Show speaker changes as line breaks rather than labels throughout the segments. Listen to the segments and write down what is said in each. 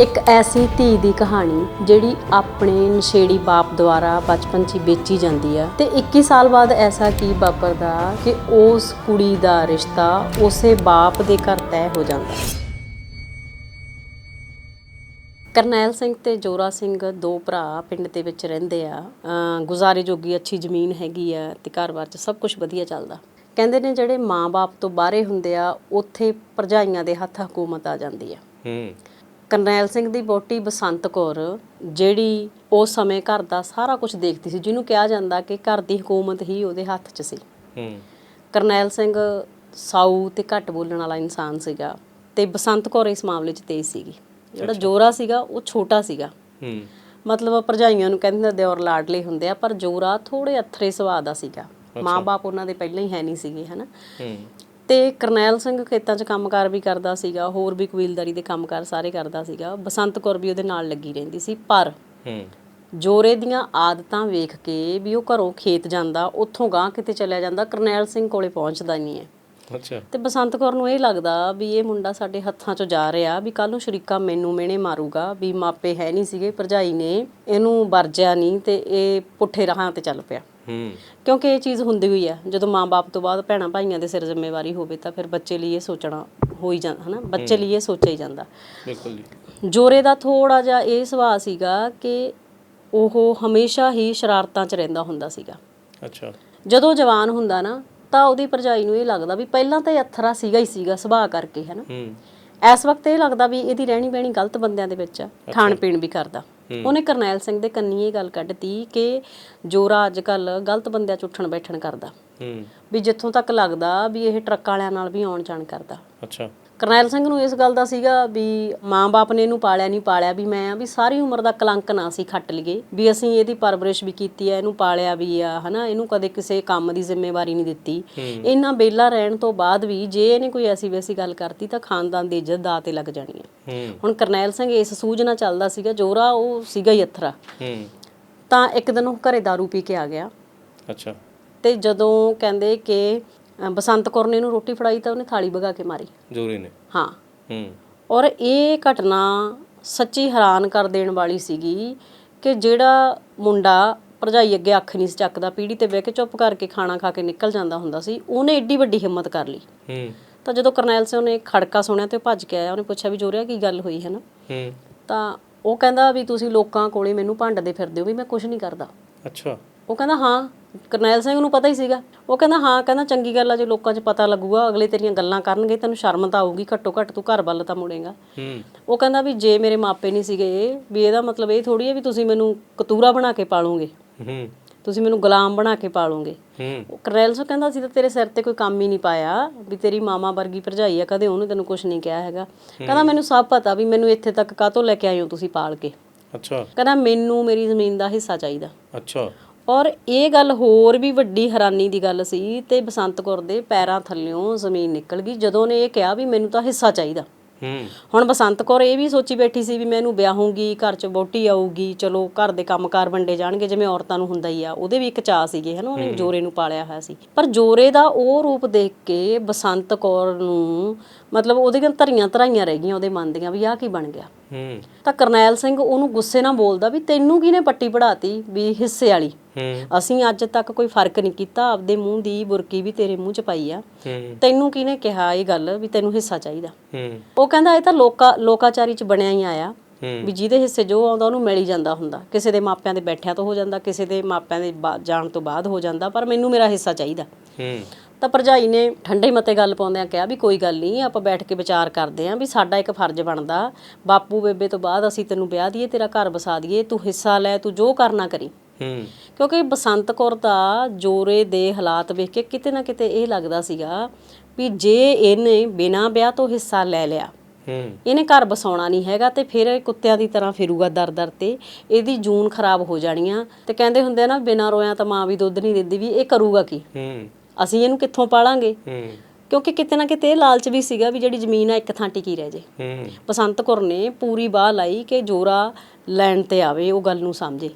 ਇੱਕ ਐਸੀ ਧੀ ਦੀ ਕਹਾਣੀ ਜਿਹੜੀ ਆਪਣੇ ਨਸ਼ੇੜੀ ਬਾਪ ਦੁਆਰਾ ਬਚਪਨ 'ਚ ਹੀ ਵੇਚੀ ਜਾਂਦੀ ਆ। ਤੇ 21 ਸਾਲ ਬਾਅਦ ਐਸਾ ਕੀ ਵਾਪਰਦਾ ਕਿ ਉਸ ਕੁੜੀ ਦਾ ਰਿਸ਼ਤਾ ਉਸੇ ਬਾਪ ਦੇ ਘਰ ਤੈਅ ਹੋ ਜਾਂਦਾ। ਕਰਨੈਲ ਸਿੰਘ ਤੇ ਜੋਰਾ ਸਿੰਘ ਦੋ ਭਰਾ ਪਿੰਡ ਦੇ ਵਿੱਚ ਰਹਿੰਦੇ ਆ। ਗੁਜ਼ਾਰੇ ਜੋਗੀ ਅੱਛੀ ਜ਼ਮੀਨ ਹੈਗੀ ਆ ਤੇ ਘਰ-ਬਾਰ 'ਚ ਸਭ ਕੁਝ ਵਧੀਆ ਚੱਲਦਾ। ਕਹਿੰਦੇ ਨੇ ਜਿਹੜੇ ਮਾਂ-ਬਾਪ ਤੋਂ ਬਾਹਰੇ ਹੁੰਦੇ ਆ, ਉੱਥੇ ਭਰਜਾਈਆਂ ਦੇ ਹੱਥ ਹਕੂਮਤ ਆ ਜਾਂਦੀ ਆ।
ਹੂੰ।
ਕਰਨੈਲ ਸਿੰਘ ਦੀ ਵੋਟੀ ਬਸੰਤ ਕੌਰ ਜਿਹੜੀ ਉਸ ਸਮੇਂ ਘਰ ਦਾ ਸਾਰਾ ਕੁਝ ਦੇਖਦੀ ਸੀ ਜਿਹਨੂੰ ਕਿਹਾ ਜਾਂਦਾ ਕਿ ਘਰ ਦੀ ਹਕੂਮਤ ਹੀ ਉਹਦੇ ਹੱਥ 'ਚ ਸੀ।
ਹੂੰ।
ਕਰਨੈਲ ਸਿੰਘ ਸਾਊ ਤੇ ਘੱਟ ਬੋਲਣ ਵਾਲਾ ਇਨਸਾਨ ਸੀਗਾ ਤੇ ਬਸੰਤ ਕੌਰ ਇਸ ਮਾਮਲੇ 'ਚ ਤੇਜ਼ ਸੀਗੀ। ਜਿਹੜਾ ਜੋਰਾ ਸੀਗਾ ਉਹ ਛੋਟਾ ਸੀਗਾ।
ਹੂੰ।
ਮਤਲਬ ਭਰਜਾਈਆਂ ਨੂੰ ਕਹਿੰਦੇ ਦਿਓਰ ਲਾਡਲੇ ਹੁੰਦੇ ਆ ਪਰ ਜੋਰਾ ਥੋੜੇ ਅਥਰੇ ਸੁਭਾਅ ਦਾ ਸੀਗਾ। ਮਾਂ-ਬਾਪ ਉਹਨਾਂ ਦੇ ਪਹਿਲਾਂ ਹੀ ਹੈ ਨਹੀਂ ਸੀਗੇ ਹਨਾ?
ਹੂੰ।
ਤੇ ਕਰਨੈਲ ਸਿੰਘ ਖੇਤਾਂ 'ਚ ਕੰਮਕਾਰ ਵੀ ਕਰਦਾ ਸੀਗਾ ਹੋਰ ਵੀ ਕਬੀਲਦਾਰੀ ਦੇ ਕੰਮਕਾਰ ਸਾਰੇ ਕਰਦਾ ਸੀਗਾ। ਬਸੰਤ ਕੌਰ ਵੀ ਉਹਦੇ ਨਾਲ ਲੱਗੀ ਰਹਿੰਦੀ ਸੀ ਪਰ
ਹੂੰ।
ਜੋਰੇ ਦੀਆਂ ਆਦਤਾਂ ਵੇਖ ਕੇ ਵੀ ਉਹ ਘਰੋਂ ਖੇਤ ਜਾਂਦਾ ਉੱਥੋਂ ਗਾਂ ਕਿਤੇ ਚਲਿਆ ਜਾਂਦਾ ਕਰਨੈਲ ਸਿੰਘ ਕੋਲੇ ਪਹੁੰਚਦਾ ਨਹੀਂ ਹੈ।
ਅੱਛਾ।
ਤੇ ਬਸੰਤ ਕੌਰ ਨੂੰ ਇਹ ਲੱਗਦਾ ਵੀ ਇਹ ਮੁੰਡਾ ਸਾਡੇ ਹੱਥਾਂ 'ਚੋਂ ਜਾ ਰਿਹਾ ਵੀ ਕੱਲ ਨੂੰ ਸ਼ਰੀਕਾ ਮੈਨੂੰ ਮਿਹਣੇ ਮਾਰੂਗਾ ਵੀ ਮਾਪੇ ਹੈ ਨਹੀਂ ਸੀਗੇ ਭਰਜਾਈ ਨੇ ਇਹਨੂੰ ਵਰਜਿਆ ਨਹੀਂ ਤੇ ਇਹ ਪੁੱਠੇ ਰਾਹਾਂ ਤੇ ਚੱਲ ਪਿਆ।
ਹੂੰ।
ਕਿਉਂਕਿ ਇਹ ਚੀਜ਼ ਹੁੰਦੀ ਹੋਈ ਹੈ ਜਦੋਂ ਮਾਂ-ਬਾਪ ਤੋਂ ਬਾਅਦ ਭੈਣਾਂ ਭਾਈਆਂ ਦੇ ਸਿਰ ਜ਼ਿੰਮੇਵਾਰੀ ਹੋਵੇ ਤਾਂ ਫਿਰ ਬੱਚੇ ਲਈ ਇਹ ਸੋਚਣਾ ਹੋ ਹੀ ਜਾਂਦਾ ਹਨਾ? ਬੱਚੇ ਲਈ ਇਹ ਸੋਚਿਆ ਹੀ ਜਾਂਦਾ।
ਬਿਲਕੁਲ ਜੀ।
ਜੋਰੇ ਦਾ ਥੋੜਾ ਜਿਹਾ ਇਹ ਸੁਭਾਅ ਸੀਗਾ ਕਿ ਉਹ ਹਮੇਸ਼ਾ ਹੀ ਸ਼ਰਾਰਤਾਂ 'ਚ ਰਹਿੰਦਾ ਹੁੰਦਾ ਸੀਗਾ।
ਅੱਛਾ।
ਜਦੋਂ ਜਵਾਨ ਹੁੰਦਾ ਨਾ ਤਾਂ ਉਹਦੀ ਭਰਜਾਈ ਨੂੰ ਇਹ ਲੱਗਦਾ ਵੀ ਪਹਿਲਾਂ ਤਾਂ ਇਹ ਅਥਰਾ ਸੀਗਾ ਹੀ ਸੀਗਾ ਸੁਭਾਅ ਕਰਕੇ ਹਨਾ?
ਹੂੰ।
ਇਸ ਵਕਤ ਇਹ ਲੱਗਦਾ ਵੀ ਇਹਦੀ ਰਹਿਣੀ ਬਹਿਣੀ ਗਲਤ ਬੰਦਿਆਂ ਦੇ ਵਿੱਚ ਆ ਖਾਣ ਪੀਣ ਵੀ ਕਰਦਾ। ਉਹਨੇ ਕਰਨੈਲ ਸਿੰਘ ਦੇ ਕੰਨੀ ਇਹ ਗੱਲ ਕੱਢਤੀ ਕਿ ਜੋਰਾ ਅੱਜ ਕੱਲ ਗਲਤ ਬੰਦਿਆਂ 'ਚ ਉੱਠਣ ਬੈਠਣ ਕਰਦਾ। ਵੀ ਜਿੱਥੋਂ ਤੱਕ ਲੱਗਦਾ ਵੀ ਇਹ ਟਰੱਕ ਵਾਲਿਆਂ ਨਾਲ ਵੀ ਆਉਣ ਜਾਣ ਕਰਦਾ।
ਅੱਛਾ।
ਕਰਨੈਲ ਸਿੰਘ ਨੂੰ ਇਸ ਗੱਲ ਦਾ ਸੀਗਾ ਵੀ ਮਾਂ-ਬਾਪ ਨੇ ਇਹਨੂੰ ਪਾਲਿਆ ਨਹੀਂ ਪਾਲਿਆ ਵੀ ਮੈਂ ਆ ਵੀ ਸਾਰੀ ਉਮਰ ਦਾ ਕਲੰਕ ਨਾ ਸੀ ਖੱਟ ਲਈਏ ਵੀ ਅਸੀਂ ਇਹਦੀ ਪਰਵਰਿਸ਼ ਵੀ ਕੀਤੀ ਹੈ ਇਹਨੂੰ ਪਾਲਿਆ ਵੀ ਆ ਹਨਾ ਇਹਨੂੰ ਕਦੇ ਕਿਸੇ ਕੰਮ ਦੀ ਜ਼ਿੰਮੇਵਾਰੀ ਨਹੀਂ ਦਿੱਤੀ। ਇੰਨਾ ਬੇਲਾ ਰਹਿਣ ਤੋਂ ਬਾਅਦ ਵੀ ਜੇ ਇਹਨੇ ਕੋਈ ਐਸੀ ਵੈਸੀ ਗੱਲ ਕਰਤੀ ਤਾਂ ਖਾਨਦਾਨ ਦੀ ਇੱਜ਼ਤ ਦਾਅ ਤੇ ਲੱਗ ਜਾਣੀ ਹੈ। ਹੁਣ ਕਰਨੈਲ ਸਿੰਘ ਇਸ ਸੂਝ ਨਾਲ ਚੱਲਦਾ ਸੀਗਾ ਜੋਰਾ ਉਹ ਸੀਗਾ ਹੀ ਅਥਰਾ। ਤਾਂ ਇੱਕ ਦਿਨ ਉਹ ਘਰੇ दारू ਪੀ ਕੇ ਆ ਗਿਆ।
ਅੱਛਾ।
ਤੇ ਜਦੋਂ ਕਹਿੰਦੇ ਕਿ ਅ, ਬਸੰਤ ਕੌਰ ਨੇ ਇਹਨੂੰ ਰੋਟੀ ਫੜਾਈ ਤਾਂ ਉਹਨੇ ਥਾਲੀ ਵਗਾ ਕੇ ਮਾਰੀ।
ਜੋਰੀ ਨੇ?
ਹਾਂ।
ਹੂੰ।
ਔਰ ਇਹ ਘਟਨਾ ਸੱਚੀ ਹੈਰਾਨ ਕਰ ਦੇਣ ਵਾਲੀ ਸੀਗੀ ਕਿ ਜਿਹੜਾ ਮੁੰਡਾ ਭਰਜਾਈ ਅੱਗੇ ਅੱਖ ਨਹੀਂ ਸੀ ਚੱਕਦਾ ਪੀੜੀ ਤੇ ਬਹਿ ਕੇ ਚੁੱਪ ਕਰਕੇ ਖਾਣਾ ਖਾ ਕੇ ਨਿਕਲ ਜਾਂਦਾ ਹੁੰਦਾ ਸੀ ਉਹਨੇ ਏਡੀ ਵੱਡੀ ਹਿੰਮਤ ਕਰ ਲਈ।
ਹੂੰ।
ਤਾਂ ਜਦੋਂ ਕਰਨੈਲ ਸਿੰਘ ਨੇ ਖੜਕਾ ਸੁਣਿਆ ਤੇ ਉਹ ਭੱਜ ਕੇ ਆਇਆ ਉਹਨੇ ਪੁੱਛਿਆ ਵੀ ਜੋਰਿਆ ਕੀ ਗੱਲ ਹੋਈ ਹੈ ਨਾ?
ਹੂੰ।
ਤਾਂ ਉਹ ਕਹਿੰਦਾ ਵੀ ਤੁਸੀਂ ਲੋਕਾਂ ਕੋਲੇ ਮੈਨੂੰ ਭੰਡਦੇ ਫਿਰਦੇ ਹੋ ਵੀ ਮੈਂ ਕੁਝ ਨਹੀਂ ਕਰਦਾ।
ਅੱਛਾ।
ਉਹ ਕਹਿੰਦਾ ਹਾਂ। ਕਰਨੈਲ ਸਿੰਘ ਨੂੰ ਪਤਾ ਹੀ ਸੀਗਾ। ਉਹ ਕਹਿੰਦਾ ਹਾਂ ਕਹਿੰਦਾ ਚੰਗੀ ਗੱਲ ਆ ਜੇ ਲੋਕਾਂ 'ਚ ਪਤਾ ਲੱਗੂਗਾ ਅਗਲੇ ਤੇਰੀਆਂ ਗੱਲਾਂ ਕਰਨਗੇ ਤੈਨੂੰ ਸ਼ਰਮ ਤਾਂ ਆਊਗੀ ਘੱਟੋ ਘੱਟ ਤੂੰ ਘਰ ਵੱਲ ਤਾਂ ਮੁੜੇਗਾ।
ਹੂੰ।
ਉਹ ਕਹਿੰਦਾ ਵੀ ਜੇ ਮੇਰੇ ਮਾਪੇ ਨਹੀਂ ਸੀਗੇ ਵੀ ਇਹਦਾ ਮਤਲਬ ਇਹ ਥੋੜੀ ਹੈ ਵੀ ਤੁਸੀਂ ਮੈਨੂੰ ਕਤੂਰਾ ਬਣਾ ਕੇ ਪਾਲੋਗੇ।
ਹੂੰ।
ਤੁਸੀਂ ਮੈਨੂੰ ਗੁਲਾਮ ਬਣਾ ਕੇ ਪਾਲੋਗੇ।
ਹੂੰ।
ਕਰਨੈਲ ਸਿੰਘ ਕਹਿੰਦਾ ਸੀ ਤਾਂ ਤੇਰੇ ਸਿਰ ਤੇ ਕੋਈ ਕੰਮ ਹੀ ਨਹੀਂ ਪਾਇਆ ਵੀ ਤੇਰੀ ਮਾਮਾ ਵਰਗੀ ਭਰਜਾਈ ਆ ਕਦੇ ਉਹਨੇ ਤੈਨੂੰ ਕੁਝ ਨਹੀਂ ਕਿਹਾ ਹੈਗਾ। ਕਹਿੰਦਾ ਮੈਨੂੰ ਸਭ ਪਤਾ ਵੀ ਮੈਨੂੰ ਇੱਥੇ ਤੱਕ ਕਾਹਤੋਂ ਲੈ ਕੇ ਆਏ ਹੋ ਤੁਸੀਂ ਪਾਲ ਕੇ?
ਅੱਛਾ।
ਕਹਿੰਦਾ ਮੈਨੂੰ ਮੇਰੀ ਜ਼ਮੀਨ ਦਾ ਹਿੱਸਾ ਚਾਹੀਦਾ।
ਅੱਛਾ।
ਔਰ ਇਹ ਗੱਲ ਹੋਰ ਵੀ ਵੱਡੀ ਹੈਰਾਨੀ ਦੀ ਗੱਲ ਸੀ ਤੇ ਬਸੰਤ ਕੌਰ ਦੇ ਪੈਰਾਂ ਥੱਲਿਓਂ ਜ਼ਮੀਨ ਨਿਕਲ ਗਈ। ਜਦੋਂ ਨੇ ਇਹ ਕਿਹਾ ਵੀ ਮੈਨੂੰ ਤਾਂ ਹਿੱਸਾ ਚਾਹੀਦਾ।
ਹੂੰ।
ਹੁਣ ਬਸੰਤ ਕੌਰ ਇਹ ਵੀ ਸੋਚੀ ਬੈਠੀ ਸੀ ਵੀ ਮੈਂ ਇਹਨੂੰ ਵਿਆਹੂੰਗੀ ਘਰ 'ਚ ਵੋਟੀ ਆਊਗੀ ਚਲੋ ਘਰ ਦੇ ਕੰਮਕਾਰ ਵੰਡੇ ਜਾਣਗੇ ਜਿਵੇਂ ਔਰਤਾਂ ਨੂੰ ਹੁੰਦਾ ਹੀ ਆ। ਉਹਦੇ ਵੀ ਇੱਕ ਚਾਹ ਸੀਗੇ ਹਨਾ ਉਹਨੇ ਜੋਰੇ ਨੂੰ ਪਾਲਿਆ ਹੋਇਆ ਸੀ। ਪਰ ਜੋਰੇ ਦਾ ਉਹ ਰੂਪ ਦੇਖ ਕੇ ਬਸੰਤ ਕੌਰ ਨੂੰ ਮਤਲਬ ਉਹਦੀਆਂ ਧਰੀਆਂ ਧਰਾਈਆਂ ਰਹਿ ਗਈਆਂ ਉਹਦੇ ਮਨ ਦੀਆਂ ਵੀ ਆਹ ਕੀ ਬਣ ਗਿਆ।
ਹੂੰ।
ਤਾਂ ਕਰਨੈਲ ਸਿੰਘ ਉਹਨੂੰ ਗੁੱਸੇ ਨਾਲ ਬੋਲਦਾ ਵੀ ਤੈਨੂੰ ਕਿਹਨੇ ਪੱਟੀ ਪੜਾਤੀ ਵੀ ਹਿੱਸੇ ਵਾਲੀ? ਅਸੀਂ ਅੱਜ ਤੱਕ ਕੋਈ ਫ਼ਰਕ ਨਹੀਂ ਕੀਤਾ। ਆਪਦੇ ਮੂੰਹ ਦੀ ਬੁਰਕੀ ਵੀ ਤੇਰੇ ਮੂੰਹ 'ਚ ਪਾਈ ਆ। ਤੈਨੂੰ ਕਿਹਨੇ ਕਿਹਾ ਇਹ ਗੱਲ ਵੀ ਤੈਨੂੰ ਹਿੱਸਾ ਚਾਹੀਦਾ? ਉਹ ਕਹਿੰਦਾ ਇਹ ਤਾਂ ਲੋਕਾ ਲੋਕਾਚਾਰੀ 'ਚ ਬਣਿਆ ਹੀ ਆਇਆ। ਵੀ ਜਿਹਦੇ ਹਿੱਸੇ ਜੋ ਆਉਂਦਾ ਉਹਨੂੰ ਮਿਲ ਹੀ ਜਾਂਦਾ ਹੁੰਦਾ। ਕਿਸੇ ਦੇ ਮਾਪਿਆਂ ਦੇ ਬੈਠਿਆਂ ਤੋਂ ਹੋ ਜਾਂਦਾ ਕਿਸੇ ਦੇ ਮਾਪਿਆਂ ਦੇ ਜਾਣ ਤੋਂ ਬਾਅਦ ਹੋ ਜਾਂਦਾ। ਪਰ ਮੈਨੂੰ ਮੇਰਾ ਹਿੱਸਾ ਚਾਹੀਦਾ। ਤਾਂ ਭਰਜਾਈ ਨੇ ਠੰਡੇ ਮਤੇ ਗੱਲ ਪਾਉਂਦਿਆਂ ਕਿਹਾ ਵੀ ਕੋਈ ਗੱਲ ਨਹੀਂ ਆਪਾਂ ਬੈਠ ਕੇ ਵਿਚਾਰ ਕਰਦੇ ਆਂ ਵੀ ਸਾਡਾ ਇੱਕ ਫਰਜ਼ ਬਣਦਾ। ਬਾਪੂ ਬੇਬੇ ਤੋਂ ਬਾਅਦ ਅਸੀਂ ਤੈਨੂੰ ਵਿਆਹ ਦਈਏ ਤੇਰਾ ਘਰ ਵਸਾ ਦਈਏ ਤੂੰ ਹਿੱਸਾ ਲੈ ਤੂੰ ਜੋ ਕਰਨਾ ਕਰੀ। ਕਿਉਂਕਿ ਬਸੰਤ ਕੌਰ ਦਾ ਜੋਰੇ ਦੇ ਹਾਲਾਤ ਵੇਖ ਕੇ ਕਿਤੇ ਨਾ ਕਿਤੇ ਇਹ ਲੱਗਦਾ ਸੀਗਾ ਵੀ ਜੇ ਇਹਨੇ ਬਿਨਾਂ ਵਿਆਹ ਤੋਂ ਹਿੱਸਾ ਲੈ ਲਿਆ ਇਹਨੇ ਘਰ ਬਸਾਉਣਾ ਨਹੀਂ ਹੈਗਾ ਤੇ ਫਿਰ ਇਹ ਕੁੱਤਿਆਂ ਦੀ ਤਰ੍ਹਾਂ ਫਿਰੂਗਾ ਦਰ-ਦਰ ਤੇ ਇਹਦੀ ਜੂਨ ਖਰਾਬ ਹੋ ਜਾਣੀਆਂ। ਤੇ ਕਹਿੰਦੇ ਹੁੰਦੇ ਆ ਨਾ ਬਿਨਾਂ ਰੋਇਆਂ ਤਾਂ ਮਾਂ ਵੀ ਦੁੱਧ ਨਹੀਂ ਦਿੰਦੀ ਵੀ ਇਹ ਕਰੂਗਾ ਕੀ? ਅਸੀਂ ਇਹਨੂੰ ਕਿੱਥੋਂ ਪਾਲਾਂਗੇ? ਕਿਉਂਕਿ ਕਿਤੇ ਨਾ ਕਿਤੇ ਇਹ ਲਾਲਚ ਵੀ ਸੀਗਾ ਵੀ ਜਿਹੜੀ ਜ਼ਮੀਨ ਆ ਇੱਕ ਥਾਂ ਟਿਕੀ ਰਹਿ ਜੇ। ਬਸੰਤ ਕੌਰ ਨੇ ਪੂਰੀ ਬਾਹ ਲਾਈ ਕਿ ਜੋਰਾ ਲੈਣ ਤੇ ਆਵੇ ਉਹ ਗੱਲ ਨੂੰ ਸਮਝੇ।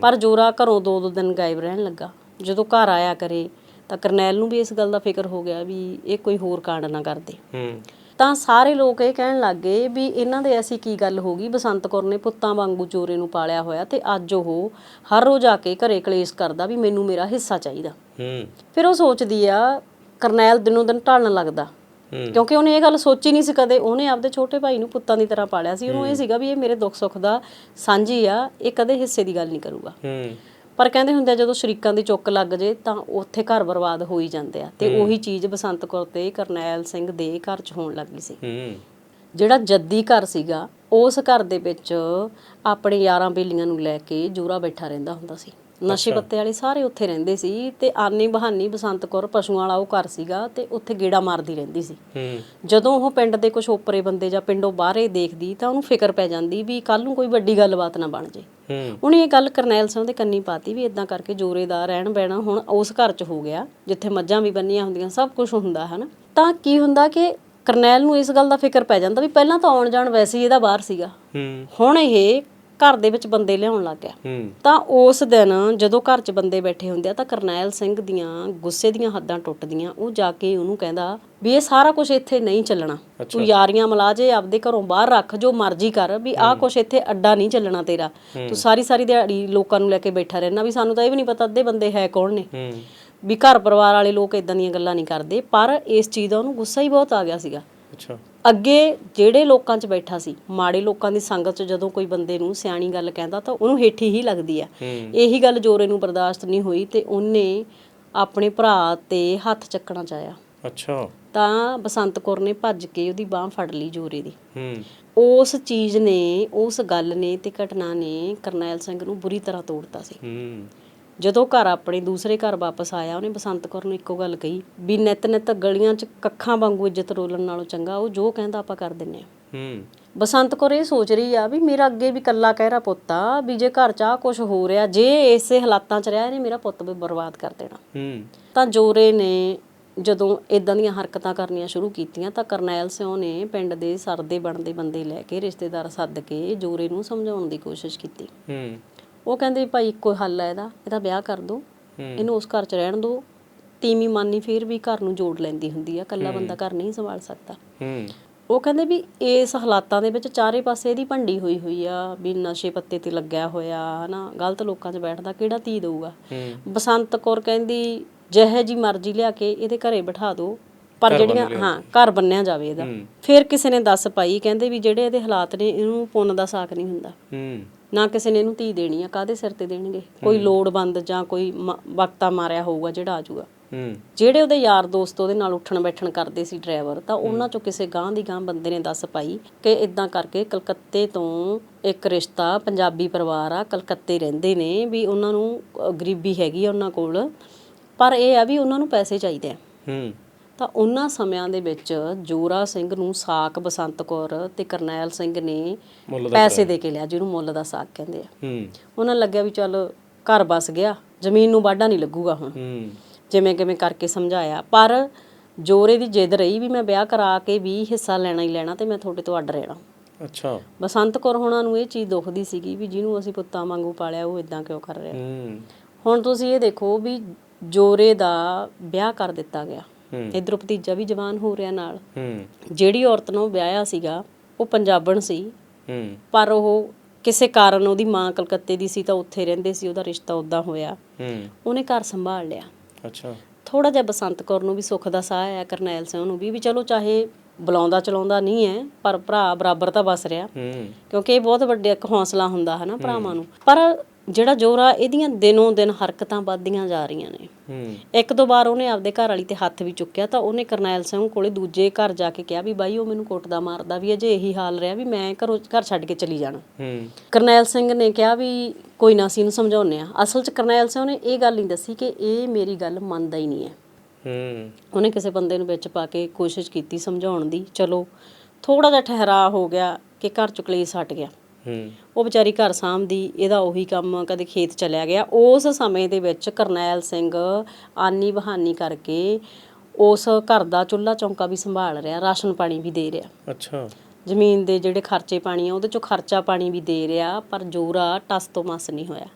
ਪਰ ਜੋਰਾ ਘਰੋਂ ਦੋ ਦੋ ਦਿਨ ਗਾਇਬ ਰਹਿਣ ਲੱਗਾ। ਜਦੋਂ ਘਰ ਆਇਆ ਕਰੇ ਤਾਂ ਕਰਨੈਲ ਨੂੰ ਵੀ ਇਸ ਗੱਲ ਦਾ ਫਿਕਰ ਹੋ ਗਿਆ ਵੀ ਇਹ ਕੋਈ ਹੋਰ ਕਾਂਡ ਨਾ ਕਰਦੇ ਤਾਂ ਸਾਰੇ ਲੋਕ ਇਹ ਕਹਿਣ ਲੱਗੇ ਵੀ ਇਹਨਾਂ ਦੇ ਐਸੀ ਕੀ ਗੱਲ ਹੋ ਗਈ? ਬਸੰਤ ਕੌਰ ਨੇ ਪੁੱਤਾਂ ਵਾਂਗੂ ਚੋਰੇ ਨੂੰ ਪਾਲਿਆ ਹੋਇਆ ਤੇ ਅੱਜ ਉਹ ਹਰ ਰੋਜ਼ ਆ ਕੇ ਘਰੇ ਕਲੇਸ਼ ਕਰਦਾ ਵੀ ਮੈਨੂੰ ਮੇਰਾ ਹਿੱਸਾ ਚਾਹੀਦਾ। ਫਿਰ ਉਹ ਸੋਚਦੀ ਆ ਕਰਨੈਲ ਦਿਨੋਂ ਦਿਨ ਢਲਣ ਲੱਗਦਾ। ਕਿਉਂਕਿ ਉਹਨੇ ਇਹ ਗੱਲ ਸੋਚੀ ਨਹੀਂ ਸੀ ਕਦੇ। ਉਹਨੇ ਆਪਦੇ ਛੋਟੇ ਭਾਈ ਨੂੰ ਪੁੱਤਾਂ ਦੀ ਤਰ੍ਹਾਂ ਪਾਲਿਆ ਸੀ। ਉਹਨੂੰ ਇਹ ਸੀਗਾ ਵੀ ਇਹ ਮੇਰੇ ਦੁੱਖ ਸੁੱਖ ਦਾ ਸਾਂਝੀ ਆ। ਇਹ ਕਦੇ ਹਿੱਸੇ ਦੀ ਗੱਲ ਨਹੀਂ ਕਰੂਗਾ। ਪਰ ਕਹਿੰਦੇ ਹੁੰਦੇ ਜਦੋਂ ਸ਼ਰੀਕਾਂ ਦੀ ਚੁੱਕ ਲੱਗ ਜੇ ਤਾਂ ਉੱਥੇ ਘਰ ਬਰਬਾਦ ਹੋ ਹੀ ਜਾਂਦੇ ਆ। ਤੇ ਉਹੀ ਚੀਜ਼ ਬਸੰਤ ਕੌਰ ਤੇ ਕਰਨੈਲ ਸਿੰਘ ਦੇ ਘਰ 'ਚ ਹੋਣ ਲੱਗੀ ਸੀ।
ਹੂੰ।
ਜਿਹੜਾ ਜੱਦੀ ਘਰ ਸੀਗਾ ਉਸ ਘਰ ਦੇ ਵਿੱਚ ਆਪਣੇ ਯਾਰਾਂ ਬੇਲੀਆਂ ਨੂੰ ਲੈ ਕੇ ਜੋਰਾ ਬੈਠਾ ਰਹਿੰਦਾ ਹੁੰਦਾ ਸੀ। ਨਸ਼ੇ ਪੱਤੇ ਵਾਲੇ ਸਾਰੇ ਉੱਥੇ ਰਹਿੰਦੇ ਸੀ ਤੇ ਆਨੀ ਬਹਾਨੀ ਬਸੰਤ ਕੌਰ ਪਸ਼ੂਆਂ ਵਾਲਾ ਉਹ ਘਰ ਸੀਗਾ ਤੇ ਉੱਥੇ ਗੇੜਾ ਮਾਰਦੀ ਰਹਿੰਦੀ ਸੀ। ਜਦੋਂ ਉਹ ਪਿੰਡ ਦੇ ਕੁਝ ਓਪਰੇ ਬੰਦੇ ਜਾਂ ਪਿੰਡੋਂ ਬਾਹਰੇ ਦੇਖਦੀ ਤਾਂ ਉਹਨੂੰ ਫਿਕਰ ਪੈ ਜਾਂਦੀ ਵੀ ਕੱਲ ਨੂੰ ਕੋਈ ਵੱਡੀ ਗੱਲਬਾਤ ਨਾ ਬਣ ਜੇ। ਉਹਨੇ ਇਹ ਗੱਲ ਕਰਨੈਲ ਸਿੰਘ ਦੇ ਕੰਨੀ ਪਾਤੀ ਵੀ ਇਦਾਂ ਕਰਕੇ ਜੋਰੇ ਦਾ ਰਹਿਣ ਬਹਿਣਾ ਹੁਣ ਉਸ ਘਰ 'ਚ ਹੋ ਗਿਆ ਜਿੱਥੇ ਮੱਝਾਂ ਵੀ ਬੰਨੀਆਂ ਹੁੰਦੀਆਂ ਸਭ ਕੁਝ ਹੁੰਦਾ ਹੈ ਨਾ ਤਾਂ ਕੀ ਹੁੰਦਾ ਕਿ ਕਰਨੈਲ ਨੂੰ ਇਸ ਗੱਲ ਦਾ ਫਿਕਰ ਪੈ ਜਾਂਦਾ ਵੀ ਪਹਿਲਾਂ ਤਾਂ ਆਉਣ ਜਾਣ ਵੈਸੇ ਹੀ ਇਹਦਾ ਬਾਹਰ ਸੀਗਾ।
ਹੂੰ।
ਹੁਣ ਇਹ ਘਰ ਦੇ ਵਿੱਚ ਬੰਦੇ ਲਿਆਉਣ ਲੱਗ ਗਿਆ। ਤਾਂ ਉਸ ਦਿਨ ਜਦੋਂ ਘਰ 'ਚ ਬੰਦੇ ਬੈਠੇ ਹੁੰਦੇ ਆ ਤਾਂ ਕਰਨੈਲ ਸਿੰਘ ਦੀਆਂ ਗੁੱਸੇ ਦੀਆਂ ਹੱਦਾਂ ਟੁੱਟਦੀਆਂ। ਉਹ ਜਾ ਕੇ ਉਹਨੂੰ ਕਹਿੰਦਾ ਵੀ ਇਹ ਸਾਰਾ ਕੁਝ ਇੱਥੇ ਨਹੀਂ ਚੱਲਣਾ। ਤੂੰ ਯਾਰੀਆਂ ਮਿਲਾ ਜੇ ਆਪਦੇ ਘਰੋਂ ਬਾਹਰ ਰੱਖ ਜੋ ਮਰਜ਼ੀ ਕਰ ਵੀ ਆਹ ਕੁਝ ਇੱਥੇ ਅੱਡਾ ਨਹੀਂ ਚੱਲਣਾ ਤੇਰਾ। ਤੂੰ ਸਾਰੀ ਸਾਰੀ ਦਿਹਾੜੀ ਲੋਕਾਂ ਨੂੰ ਲੈ ਕੇ ਬੈਠਾ ਰਹਿਣਾ। ਵੀ ਸਾਨੂੰ ਤਾਂ ਇਹ ਵੀ ਨਹੀਂ ਪਤਾ ਅੱਧੇ ਬੰਦੇ ਹੈ ਕੌਣ ਨੇ। ਵੀ ਘਰ ਪਰਿਵਾਰ ਵਾਲੇ ਲੋਕ ਇਦਾਂ ਦੀਆਂ ਗੱਲਾਂ ਨਹੀਂ ਕਰਦੇ। ਪਰ ਇਸ ਚੀਜ਼ ਦਾ ਉਹਨੂੰ ਗੁੱਸਾ ਹੀ ਬਹੁਤ ਆ ਗਿਆ ਸੀਗਾ।
ਅੱਛਾ।
ਅੱਗੇ ਜਿਹੜੇ ਲੋਕਾਂ 'ਚ ਬੈਠਾ ਸੀ ਮਾੜੇ ਲੋਕਾਂ ਦੀ ਸੰਗਤ 'ਚ ਜਦੋਂ ਕੋਈ ਬੰਦੇ ਨੂੰ ਸਿਆਣੀ ਗੱਲ ਕਹਿੰਦਾ ਤਾਂ ਉਹਨੂੰ ਹੇਠੀ ਹੀ ਲੱਗਦੀ ਆ ਇਹੀ ਗੱਲ ਜੋਰੇ ਨੂੰ ਬਰਦਾਸ਼ਤ ਨਹੀਂ ਹੋਈ ਤੇ ਉਹਨੇ ਆਪਣੇ ਭਰਾ ਤੇ ਹੱਥ ਚੱਕਣਾ ਚਾਹਿਆ।
ਅੱਛਾ।
ਤਾਂ ਬਸੰਤ ਕੌਰ ਨੇ ਭੱਜ ਕੇ ਉਹਦੀ ਬਾਹ ਫੜ ਲਈ ਜੋਰੇ ਦੀ।
ਹੂੰ।
ਉਸ ਚੀਜ਼ ਨੇ ਉਸ ਗੱਲ ਨੇ ਤੇ ਘਟਨਾ ਨੇ ਕਰਨੈਲ ਸਿੰਘ ਨੂੰ ਬੁਰੀ ਤਰ੍ਹਾਂ ਤੋੜਤਾ ਸੀ।
ਹੂੰ।
ਜਦੋਂ ਘਰ ਆਪਣੇ ਦੂਸਰੇ ਘਰ ਵਾਪਸ ਆਇਆ ਉਹਨੇ ਬਸੰਤ ਕੌਰ ਨੂੰ ਇੱਕੋ ਗੱਲ ਕਹੀ ਵੀ ਨਿਤ ਨਿਤ ਗਲੀਆਂ 'ਚ ਕੱਖਾਂ ਵਾਂਗੂ ਇੱਜ਼ਤ ਰੋਲਣ ਨਾਲੋਂ ਚੰਗਾ ਉਹ ਜੋ ਕਹਿੰਦਾ ਆਪਾਂ ਕਰ ਦਿੰਨੇ ਆ
ਹੂੰ।
ਬਸੰਤ ਕੌਰ ਇਹ ਸੋਚ ਰਹੀ ਆ ਵੀ ਮੇਰਾ ਅੱਗੇ ਵੀ ਕੱਲਾ ਕਹਿਰਾ ਪੁੱਤ ਆ ਵੀ ਜੇ ਘਰ 'ਚ ਆ ਕੁਝ ਹੋ ਰਿਹਾ ਜੇ ਇਸੇ ਹਾਲਾਤਾਂ 'ਚ ਰਿਹਾ ਇਹਨੇ ਮੇਰਾ ਪੁੱਤ ਵੀ ਬਰਬਾਦ ਕਰ ਦੇਣਾ।
ਹੂੰ।
ਤਾਂ ਜੋਰੇ ਨੇ ਜਦੋਂ ਇਦਾਂ ਦੀਆਂ ਹਰਕਤਾਂ ਕਰਨੀਆਂ ਸ਼ੁਰੂ ਕੀਤੀਆਂ ਤਾਂ ਕਰਨੈਲ ਸਿਉ ਨੇ ਪਿੰਡ ਦੇ ਸਰਦੇ ਬਣਦੇ ਬੰਦੇ ਲੈ ਕੇ ਰਿਸ਼ਤੇਦਾਰ ਸੱਦ ਕੇ ਜੋਰੇ ਨੂੰ ਸਮਝਾਉਣ ਦੀ ਕੋਸ਼ਿਸ਼ ਕੀਤੀ।
ਹੂੰ।
ਉਹ ਕਹਿੰਦੇ ਭਾਈ ਇੱਕੋ ਹੱਲ ਹੈ ਇਹਦਾ ਇਹਦਾ ਵਿਆਹ ਕਰ ਦੋ।
ਹੂੰ।
ਇਹਨੂੰ ਉਸ ਘਰ 'ਚ ਰਹਿਣ ਦਿਓ ਤੀਵੀਂ ਮਾਨੀ ਫੇਰ ਵੀ ਘਰ ਨੂੰ ਜੋੜ ਲੈਂਦੀ ਹੁੰਦੀ ਆ ਕੱਲਾ ਬੰਦਾ ਘਰ ਨਹੀਂ ਸੰਭਾਲ ਸਕਦਾ।
ਹੂੰ।
ਉਹ ਕਹਿੰਦੇ ਵੀ ਇਸ ਹਾਲਾਤਾਂ ਦੇ ਵਿੱਚ ਚਾਰੇ ਪਾਸੇ ਇਹਦੀ ਭੰਡੀ ਹੋਈ ਹੋਈ ਆ ਵੀ ਨਸ਼ੇ ਪੱਤੇ ਤੇ ਲੱਗਿਆ ਹੋਇਆ ਹਨਾ ਗਲਤ ਲੋਕਾਂ 'ਚ ਬੈਠਦਾ ਕਿਹੜਾ ਧੀ ਦਊਗਾ? ਬਸੰਤ ਕੌਰ ਕਹਿੰਦੀ ਜਿਹੇ ਜੀ ਮਰਜ਼ੀ ਲਿਆ ਕੇ ਇਹਦੇ ਘਰੇ ਬਿਠਾ ਦਿਓ ਪਰ ਜਿਹੜੀਆਂ ਹਾਂ ਘਰ ਬੰਨਿਆ ਜਾਵੇ ਇਹਦਾ। ਫਿਰ ਕਿਸੇ ਨੇ ਦੱਸ ਪਾਈ ਕਹਿੰਦੇ ਵੀ ਜਿਹੜੇ ਇਹਦੇ ਹਾਲਾਤ ਨੇ ਇਹਨੂੰ ਪੁੰਨ ਦਾ ਸਾਕ ਨਹੀਂ ਹੁੰਦਾ।
ਹੂੰ।
ਨਾ ਕਿਸੇ ਨੇ ਇਹਨੂੰ ਧੀ ਦੇਣੀ ਆ ਕਾਦੇ ਸਿਰ ਤੇ ਦੇਣਗੇ? ਕੋਈ ਲੋੜਵੰਦ ਜਾਂ ਕੋਈ ਵਕਤਾ ਮਾਰਿਆ ਹੋਊਗਾ ਜਿਹੜਾ ਆਜੂਗਾ
ਹੂੰ।
ਜਿਹੜੇ ਉਹਦੇ ਯਾਰ ਦੋਸਤ ਉਹਦੇ ਨਾਲ ਉੱਠਣ ਬੈਠਣ ਕਰਦੇ ਸੀ ਡਰਾਈਵਰ ਤਾਂ ਉਹਨਾਂ ਚੋਂ ਕਿਸੇ ਗਾਂ ਦੀ ਗਾਂ ਬੰਦੇ ਨੇ ਦੱਸ ਪਾਈ ਕਿ ਇਦਾਂ ਕਰਕੇ ਕਲਕੱਤੇ ਤੋਂ ਇੱਕ ਰਿਸ਼ਤਾ ਪੰਜਾਬੀ ਪਰਿਵਾਰ ਆ ਕਲਕੱਤੇ ਰਹਿੰਦੇ ਨੇ ਵੀ ਉਹਨਾਂ ਨੂੰ ਗਰੀਬੀ ਹੈਗੀ ਆ ਉਹਨਾਂ ਕੋਲ ਪਰ ਇਹ ਆ ਵੀ ਉਹਨਾਂ ਨੂੰ ਪੈਸੇ ਚਾਹੀਦੇ ਆ।
ਹੂੰ।
ਤਾਂ ਉਹਨਾਂ ਸਮਿਆਂ ਦੇ ਵਿੱਚ ਜੋਰਾ ਸਿੰਘ ਨੂੰ ਸਾਕ ਬਸੰਤ ਕੌਰ ਤੇ ਕਰਨੈਲ ਸਿੰਘ ਨੇ ਪੈਸੇ ਦੇ ਕੇ ਲਿਆ ਜਿਹਨੂੰ ਮੁੱਲ ਦਾ ਸਾਕ ਕਹਿੰਦੇ ਆ।
ਹੂੰ।
ਉਹਨਾਂ ਲੱਗਿਆ ਵੀ ਚੱਲ ਘਰ ਬਸ ਗਿਆ ਜ਼ਮੀਨ ਨੂੰ ਵਾਢਾ ਨਹੀਂ ਲੱਗੂਗਾ ਹੁਣ।
ਹੂੰ।
ਜਿਵੇਂ ਕਿਵੇਂ ਕਰਕੇ ਸਮਝਾਇਆ। ਪਰ ਜੋਰੇ ਦੀ ਜਿੱਦ ਰਹੀ ਵੀ ਮੈਂ ਵਿਆਹ ਕਰਾ ਕੇ ਵੀ ਹਿੱਸਾ ਲੈਣਾ ਹੀ ਲੈਣਾ ਤੇ ਮੈਂ ਤੁਹਾਡੇ ਤੋਂ ਅੱਡ ਰਹਿਣਾ।
ਅੱਛਾ।
ਬਸੰਤ ਕੌਰ ਹੋਣਾ ਨੂੰ ਇਹ ਚੀਜ਼ ਦੁਖਦੀ ਸੀਗੀ ਵੀ ਜਿਹਨੂੰ ਅਸੀਂ ਪੁੱਤਾਂ ਵਾਂਗੂ ਪਾਲਿਆ ਉਹ ਇਦਾਂ ਕਿਉਂ ਕਰ ਰਿਹਾ।
ਹੂੰ।
ਹੁਣ ਤੁਸੀਂ ਇਹ ਦੇਖੋ ਵੀ ਜੋਰੇ ਦਾ ਵਿਆਹ ਕਰ ਦਿੱਤਾ ਗਿਆ। ਇਧਰੋਂ ਭਤੀਜਾ ਵੀ ਜਵਾਨ ਹੋ ਰਿਹਾ ਨਾਲ।
ਹੂੰ।
ਜਿਹੜੀ ਔਰਤ ਨੂੰ ਵਿਆਹਿਆ ਸੀਗਾ ਉਹ ਪੰਜਾਬਣ ਸੀ।
ਹੂੰ।
ਪਰ ਉਹ ਕਿਸੇ ਕਾਰਨ ਉਹਦੀ ਮਾਂ ਕਲਕੱਤੇ ਦੀ ਸੀ ਤਾਂ ਉੱਥੇ ਰਹਿੰਦੇ ਸੀ ਉਹਦਾ ਰਿਸ਼ਤਾ ਉਦਾਂ ਹੋਇਆ।
ਹੂੰ।
ਉਹਨੇ ਘਰ ਸੰਭਾਲ ਲਿਆ।
ਅੱਛਾ।
ਥੋੜਾ ਜਿਹਾ ਬਸੰਤ ਕੌਰ ਨੂੰ ਵੀ ਸੁੱਖ ਦਾ ਸਾਹ ਆਇਆ ਕਰਨੈਲ ਸਿੰਘ ਨੂੰ ਵੀ ਵੀ ਚਲੋ ਚਾਹੇ ਬੁਲਾਉਂਦਾ ਚਲਾਉਂਦਾ ਨਹੀਂ ਹੈ ਪਰ ਭਰਾ ਬਰਾਬਰ ਤਾਂ ਬਸ ਰਿਹਾ।
ਹੂੰ।
ਕਿਉਂਕਿ ਇਹ ਬਹੁਤ ਵੱਡਾ ਇੱਕ ਹੌਸਲਾ ਹੁੰਦਾ ਹੈ। ਨਾ ਭਰਾਵਾਂ ਨੂੰ। ਪਰ ਜਿਹੜਾ ਜੋਰਾ ਇਹਦੀਆਂ ਦਿਨੋਂ ਦਿਨ ਹਰਕਤਾਂ ਵੱਧਦੀਆਂ ਜਾ ਰਹੀਆਂ ਨੇ।
ਹੂੰ।
ਇੱਕ ਦੋ ਵਾਰ ਉਹਨੇ ਆਪਦੇ ਘਰ ਵਾਲੀ ਤੇ ਹੱਥ ਵੀ ਚੁੱਕਿਆ ਤਾਂ ਉਹਨੇ ਕਰਨੈਲ ਸਿੰਘ ਕੋਲੇ ਦੂਜੇ ਘਰ ਜਾ ਕੇ ਕਿਹਾ ਵੀ ਬਾਈ ਉਹ ਮੈਨੂੰ ਕੁੱਟਦਾ ਮਾਰਦਾ ਵੀ ਅਜੇ ਇਹੀ ਹਾਲ ਰਿਹਾ ਵੀ ਮੈਂ ਘਰੋਂ ਘਰ ਛੱਡ ਕੇ ਚਲੀ ਜਾਣਾ।
ਹੂੰ।
ਕਰਨੈਲ ਸਿੰਘ ਨੇ ਕਿਹਾ ਵੀ ਕੋਈ ਨਾ ਅਸੀਂ ਇਹਨੂੰ ਸਮਝਾਉਂਦੇ ਆ ਅਸਲ 'ਚ ਕਰਨੈਲ ਸਿੰਘ ਨੇ ਇਹ ਗੱਲ ਨਹੀਂ ਦੱਸੀ ਕਿ ਇਹ ਮੇਰੀ ਗੱਲ ਮੰਨਦਾ ਹੀ ਨਹੀਂ ਹੈ।
ਹੂੰ।
ਉਹਨੇ ਕਿਸੇ ਬੰਦੇ ਨੂੰ ਵਿੱਚ ਪਾ ਕੇ ਕੋਸ਼ਿਸ਼ ਕੀਤੀ ਸਮਝਾਉਣ ਦੀ। ਚਲੋ ਥੋੜਾ ਜਿਹਾ ਠਹਿਰਾ ਹੋ ਗਿਆ ਕਿ ਘਰ ਚ ਕਲੇਸ਼ ਹਟ ਗਿਆ। ਉਹ ਵਿਚਾਰੀ ਘਰ ਸਾਂਭਦੀ ਇਹਦਾ ਉਹੀ ਕੰਮ ਕਦੇ ਖੇਤ ਚਲਿਆ ਗਿਆ। ਉਸ ਸਮੇਂ ਦੇ ਵਿੱਚ ਕਰਨੈਲ ਸਿੰਘ ਆਨੀ ਬਹਾਨੀ ਕਰਕੇ ਉਸ ਘਰ ਦਾ ਚੁੱਲ੍ਹਾ ਚੌਂਕਾ ਵੀ ਸੰਭਾਲ ਰਿਹਾ ਰਾਸ਼ਨ ਪਾਣੀ ਵੀ ਦੇ ਰਿਹਾ।
ਅੱਛਾ।
ਜ਼ਮੀਨ ਦੇ ਜਿਹੜੇ ਖਰਚੇ ਪਾਣੀ ਆ ਉਹਦੇ ਚੋਂ ਖਰਚਾ ਪਾਣੀ ਵੀ ਦੇ ਰਿਹਾ ਪਰ ਜੋਰਾ ਟਸ ਤੋਂ ਮਸ ਨਹੀਂ ਹੋਇਆ।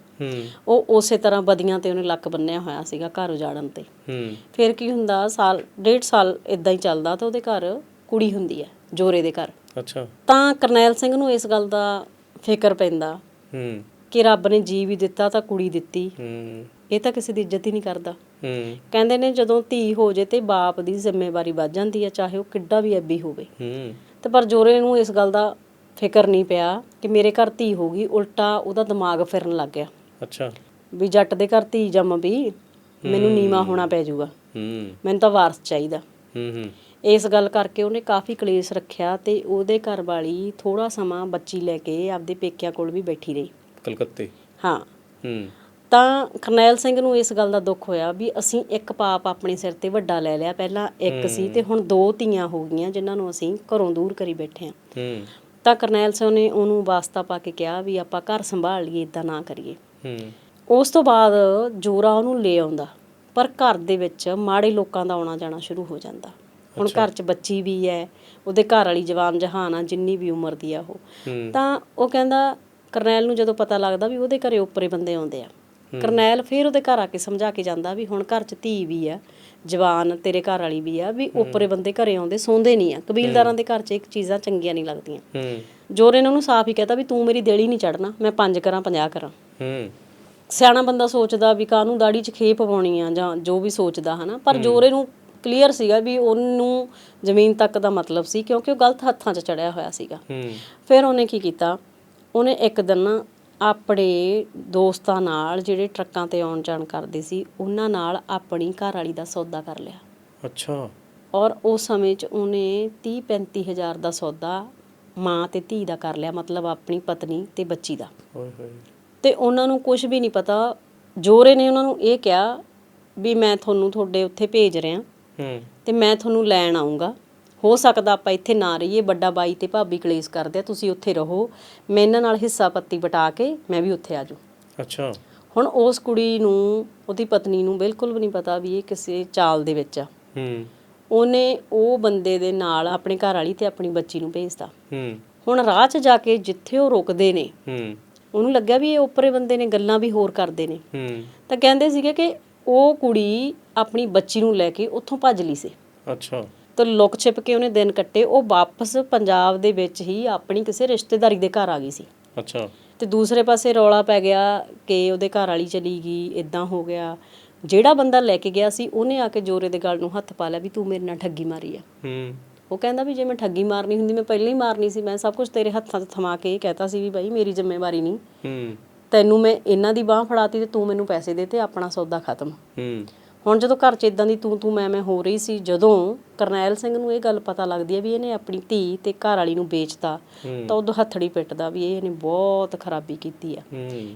ਉਹ ਉਸੇ ਤਰ੍ਹਾਂ ਬਦੀਆਂ ਤੇ ਉਹਨੇ ਲੱਕ ਬੰਨਿਆ ਹੋਇਆ ਸੀਗਾ ਘਰ ਉਜਾੜਨ ਤੇ।
ਹੂੰ।
ਫਿਰ ਕੀ ਹੁੰਦਾ ਸਾਲ ਡੇਢ ਸਾਲ ਇਦਾਂ ਹੀ ਚੱਲਦਾ ਤਾਂ ਉਹਦੇ ਘਰ ਕੁੜੀ ਹੁੰਦੀ ਹੈ ਜੋਰੇ ਦੇ ਘਰ।
ਅੱਛਾ।
ਤਾਂ ਕਰਨੈਲ ਸਿੰਘ ਨੂੰ ਇਸ ਗੱਲ ਦਾ ਫਿਕਰ ਪੈਂਦਾ
ਹੂੰ।
ਕਿ ਰੱਬ ਨੇ ਜੀ ਵੀ ਦਿੱਤਾ ਤਾਂ ਕੁੜੀ ਦਿੱਤੀ।
ਹੂੰ।
ਇਹ ਤਾਂ ਕਿਸੇ ਦੀ ਇੱਜ਼ਤ ਹੀ ਨਹੀਂ ਕਰਦਾ।
ਹੂੰ।
ਕਹਿੰਦੇ ਨੇ ਜਦੋਂ ਧੀ ਹੋ ਜੇ ਤੇ ਬਾਪ ਦੀ ਜ਼ਿੰਮੇਵਾਰੀ ਵੱਧ ਜਾਂਦੀ ਹੈ ਚਾਹੇ ਉਹ ਕਿੱਡਾ ਵੀ ਐਬੀ ਹੋਵੇ।
ਹੂੰ।
ਤੇ ਪਰ ਜੋਰੇ ਨੂੰ ਇਸ ਗੱਲ ਦਾ ਫਿਕਰ ਨਹੀਂ ਪਿਆ ਕਿ ਮੇਰੇ ਘਰ ਧੀ ਹੋਗੀ ਉਲਟਾ ਉਹਦਾ ਦਿਮਾਗ ਫਿਰਨ ਲੱਗ ਗਿਆ।
ਅੱਛਾ।
ਵੀ ਜੱਟ ਦੇ ਘਰ ਧੀ ਜੰਮ ਵੀ ਮੈਨੂੰ ਨੀਵਾ ਹੋਣਾ ਪੈ ਜਾਊਗਾ।
ਹੂੰ।
ਮੈਨੂੰ ਤਾਂ ਵਾਰਸ ਚਾਹੀਦਾ।
ਹੂੰ ਹੂੰ।
ਇਸ ਗੱਲ ਕਰਕੇ ਉਹਨੇ ਕਾਫੀ ਕਲੇਸ਼ ਰੱਖਿਆ ਤੇ ਉਹਦੇ ਘਰ ਵਾਲੀ ਥੋੜਾ ਸਮਾਂ ਬੱਚੀ ਲੈ ਕੇ ਆਪਦੇ ਪੇਕਿਆਂ ਕੋਲ ਵੀ ਬੈਠੀ ਰਹੀ।
ਕਲਕੱਤੇ?
ਹਾਂ।
ਹੂੰ।
ਤਾਂ ਕਰਨੈਲ ਸਿੰਘ ਨੂੰ ਇਸ ਗੱਲ ਦਾ ਦੁੱਖ ਹੋਇਆ ਵੀ ਅਸੀਂ ਇੱਕ ਪਾਪ ਆਪਣੇ ਸਿਰ ਤੇ ਵੱਡਾ ਲੈ ਲਿਆ ਪਹਿਲਾਂ ਇੱਕ ਸੀ ਤੇ ਹੁਣ ਦੋ ਧੀਆਂ ਹੋ ਗਈਆਂ ਜਿਨ੍ਹਾਂ ਨੂੰ ਅਸੀਂ ਘਰੋਂ ਦੂਰ ਕਰੀ ਬੈਠੇ ਹਾਂ।
ਹੂੰ।
ਤਾਂ ਕਰਨੈਲ ਸਿੰਘ ਨੇ ਉਹਨੂੰ ਵਾਸਤਾ ਪਾ ਕੇ ਕਿਹਾ ਵੀ ਆਪਾਂ ਘਰ ਸੰਭਾਲ ਲਈਏ ਇਦਾਂ ਨਾ ਕਰੀਏ।
ਹੂੰ।
ਉਸ ਤੋਂ ਬਾਅਦ ਜੋਰਾ ਉਹਨੂੰ ਲੈ ਆਉਂਦਾ ਪਰ ਘਰ ਦੇ ਵਿੱਚ ਮਾੜੇ ਲੋਕਾਂ ਦਾ ਆਉਣਾ ਜਾਣਾ ਸ਼ੁਰੂ ਹੋ ਜਾਂਦਾ। ਹੁਣ ਘਰ 'ਚ ਬੱਚੀ ਵੀ ਹੈ ਉਹਦੇ ਘਰ ਵਾਲੀ ਜਵਾਨ ਜਹਾਨ ਆ ਜਿੰਨੀ ਵੀ ਉਮਰ ਦੀ ਆ ਉਹ। ਤਾਂ ਉਹ ਕਹਿੰਦਾ ਕਰਨੈਲ ਨੂੰ ਜਦੋਂ ਪਤਾ ਲੱਗਦਾ ਵੀ ਉਹਦੇ ਘਰੇ ਉੱਪਰੇ ਬੰਦੇ ਆਉਂਦੇ ਆ। ਕਰਨੈਲ ਫਿਰ ਉਹਦੇ ਘਰ ਆ ਕੇ ਸਮਝਾ ਕੇ ਜਾਂਦਾ ਵੀ ਹੁਣ ਘਰ 'ਚ ਧੀ ਵੀ ਆ ਜਵਾਨ ਤੇਰੇ ਘਰ ਵਾਲੀ ਵੀ ਆ ਵੀ ਉੱਪਰੇ ਬੰਦੇ ਘਰੇ ਆਉਂਦੇ ਸੌਂਦੇ ਨਹੀਂ ਆ। ਕਬੀਲਦਾਰਾਂ ਦੇ ਘਰ 'ਚ ਇੱਕ ਚੀਜ਼ਾਂ ਚੰਗੀਆਂ ਨਹੀਂ ਲੱਗਦੀਆਂ। ਜੋਰੇ ਨੇ ਉਹਨੂੰ ਸਾਫ਼ ਹੀ ਕਹਤਾ ਵੀ ਤੂੰ ਮੇਰੀ ਦੇਲੀ ਨਹੀਂ ਚੜਨਾ ਮੈਂ ਪੰਜ ਕਰਾਂ 50 ਕਰਾਂ। ਸਿਆਣਾ ਬੰਦਾ ਸੋਚਦਾ ਵੀ ਕਾਹਨੂੰ ਦਾੜੀ 'ਚ ਖੇਪ ਪਾਉਣੀ ਆ ਜਾਂ ਜੋ ਵੀ ਸੋਚਦਾ ਹਨਾ ਪਰ ਜੋਰੇ ਨੂੰ ਕਲੀਅਰ ਸੀਗਾ ਵੀ ਉਹਨੂੰ ਜ਼ਮੀਨ ਤੱਕ ਦਾ ਮਤਲਬ ਸੀ ਕਿਉਂਕਿ ਉਹ ਗਲਤ ਹੱਥਾਂ 'ਚ ਚੜਿਆ ਹੋਇਆ ਸੀਗਾ।
ਹੂੰ।
ਫਿਰ ਉਹਨੇ ਕੀ ਕੀਤਾ? ਉਹਨੇ ਇੱਕ ਦਿਨ ਆਪਣੇ ਦੋਸਤਾਂ ਨਾਲ ਜਿਹੜੇ ਟਰੱਕਾਂ ਤੇ ਆਉਣ ਜਾਣ ਕਰਦੇ ਸੀ ਉਹਨਾਂ ਨਾਲ ਆਪਣੀ ਘਰ ਵਾਲੀ ਦਾ ਸੌਦਾ ਕਰ ਲਿਆ।
ਅੱਛਾ।
ਔਰ ਉਸ ਸਮੇਂ 'ਚ ਉਹਨੇ 30 35 ਹਜ਼ਾਰ ਦਾ ਸੌਦਾ ਮਾਂ ਤੇ ਧੀ ਦਾ ਕਰ ਲਿਆ ਮਤਲਬ ਆਪਣੀ ਪਤਨੀ ਤੇ ਬੱਚੀ ਦਾ।
ਓਏ ਹੋਏ।
ਤੇ ਉਹਨਾਂ ਨੂੰ ਕੁਝ ਵੀ ਨਹੀਂ ਪਤਾ। ਜੋਰੇ ਨੇ ਉਹਨਾਂ ਨੂੰ ਇਹ ਕਿਹਾ ਵੀ ਮੈਂ ਤੁਹਾਨੂੰ ਤੁਹਾਡੇ ਉੱਥੇ ਭੇਜ ਰਿਹਾ। ਤੇ ਮੈਂ ਤੁਹਾਨੂੰ ਲੈਣ ਆਉਂਗਾ ਹੋ ਸਕਦਾ ਆਪਾਂ ਇੱਥੇ ਨਾ ਰਹੀਏ ਵੱਡਾ ਬਾਈ ਤੇ ਭਾਬੀ ਕਲੇਸ਼ ਕਰਦੇ ਆ ਤੁਸੀਂ ਉੱਥੇ ਰਹੋ। ਮੈਂ ਇਹਨਾਂ ਨਾਲ ਹਿੱਸਾ ਪੱਤੀ ਵਟਾ ਕੇ ਮੈਂ ਵੀ ਉੱਥੇ ਆ ਜਾਊਂ।
ਅੱਛਾ।
ਹੁਣ ਉਸ ਕੁੜੀ ਨੂੰ ਉਹਦੀ ਪਤਨੀ ਨੂੰ ਬਿਲਕੁਲ ਵੀ ਨਹੀਂ ਪਤਾ ਵੀ ਇਹ ਕਿਸੇ ਚਾਲ ਦੇ ਵਿੱਚ ਆ।
ਹੂੰ।
ਉਹਨੇ ਉਹ ਬੰਦੇ ਦੇ ਨਾਲ ਆਪਣੀ ਘਰ ਵਾਲੀ ਤੇ ਆਪਣੀ ਬੱਚੀ ਨੂੰ ਭੇਜਤਾ।
ਹੂੰ।
ਹੁਣ ਰਾਹ 'ਚ ਜਾ ਕੇ ਜਿੱਥੇ ਉਹ ਰੁਕਦੇ ਨੇ
ਹੂੰ।
ਉਹਨੂੰ ਲੱਗਿਆ ਵੀ ਇਹ ਉੱਪਰੇ ਬੰਦੇ ਨੇ ਗੱਲਾਂ ਵੀ ਹੋਰ ਕਰਦੇ ਨੇ।
ਹੂੰ।
ਤਾਂ ਕਹਿੰਦੇ ਸੀਗੇ ਕਿ ਉਹ ਕੁੜੀ ਆਪਣੀ ਬੱਚੀ ਨੂੰ ਲੈ ਕੇ ਉੱਥੋਂ ਭੱਜ ਲਈ ਸੀ।
ਅੱਛਾ।
ਤੇ ਲੁਕ ਛਿਪ ਕੇ ਉਹਨੇ ਦਿਨ ਕੱਟੇ ਉਹ ਵਾਪਸ ਪੰਜਾਬ ਦੇ ਵਿੱਚ ਹੀ ਆਪਣੀ ਕਿਸੇ ਰਿਸ਼ਤੇਦਾਰੀ ਦੇ ਘਰ ਆ ਗਈ ਸੀ।
ਅੱਛਾ।
ਤੇ ਦੂਸਰੇ ਪਾਸੇ ਰੌਲਾ ਪੈ ਗਿਆ ਕਿ ਉਹਦੇ ਘਰ ਵਾਲੀ ਚਲੀ ਗਈ ਇਦਾਂ ਹੋ ਗਿਆ। ਜਿਹੜਾ ਬੰਦਾ ਲੈ ਕੇ ਗਿਆ ਸੀ ਉਹਨੇ ਆ ਕੇ ਜੋਰੇ ਦੇ ਗਲ ਨੂੰ ਹੱਥ ਪਾ ਲਿਆ ਵੀ ਤੂੰ ਮੇਰੇ ਨਾਲ ਠੱਗੀ ਮਾਰੀ ਆ।
ਹੂੰ।
ਉਹ ਕਹਿੰਦਾ ਵੀ ਜੇ ਮੈਂ ਠੱਗੀ ਮਾਰਨੀ ਹੁੰਦੀ ਮੈਂ ਪਹਿਲਾਂ ਹੀ ਮਾਰਨੀ ਸੀ ਮੈਂ ਸਭ ਕੁਝ ਤੇਰੇ ਹੱਥਾਂ 'ਚ ਥਮਾ ਕੇ ਇਹ ਕਹਿਤਾ ਸੀ ਵੀ ਭਾਈ ਮੇਰੀ ਜ਼ਿੰਮੇਵਾਰੀ ਨਹੀਂ।
ਹੂੰ।
ਤੈਨੂੰ ਮੈਂ ਇਹਨਾਂ ਦੀ ਬਾਹ ਫੜਾਤੀ ਤੇ ਤੂੰ ਮੈਨੂੰ ਪੈਸੇ ਦੇ ਤੇ ਆਪਣਾ ਸੌਦਾ ਖਤਮ।
ਹੂੰ।
ਹੁਣ ਜਦੋਂ ਘਰ 'ਚ ਇਦਾਂ ਦੀ ਤੂੰ ਤੂੰ ਮੈਂ ਮੈਂ ਹੋ ਰਹੀ ਸੀ ਜਦੋਂ ਕਰਨੈਲ ਸਿੰਘ ਨੂੰ ਇਹ ਗੱਲ ਪਤਾ ਲੱਗਦੀ ਹੈ ਵੀ ਇਹਨੇ ਆਪਣੀ ਧੀ ਤੇ ਘਰ ਵਾਲੀ ਨੂੰ ਵੇਚਤਾ ਤਾਂ ਉਦੋਂ ਹੱਥੜੀ ਪਿੱਟਦਾ ਵੀ ਇਹਨੇ ਬਹੁਤ ਖਰਾਬੀ ਕੀਤੀ ਆ।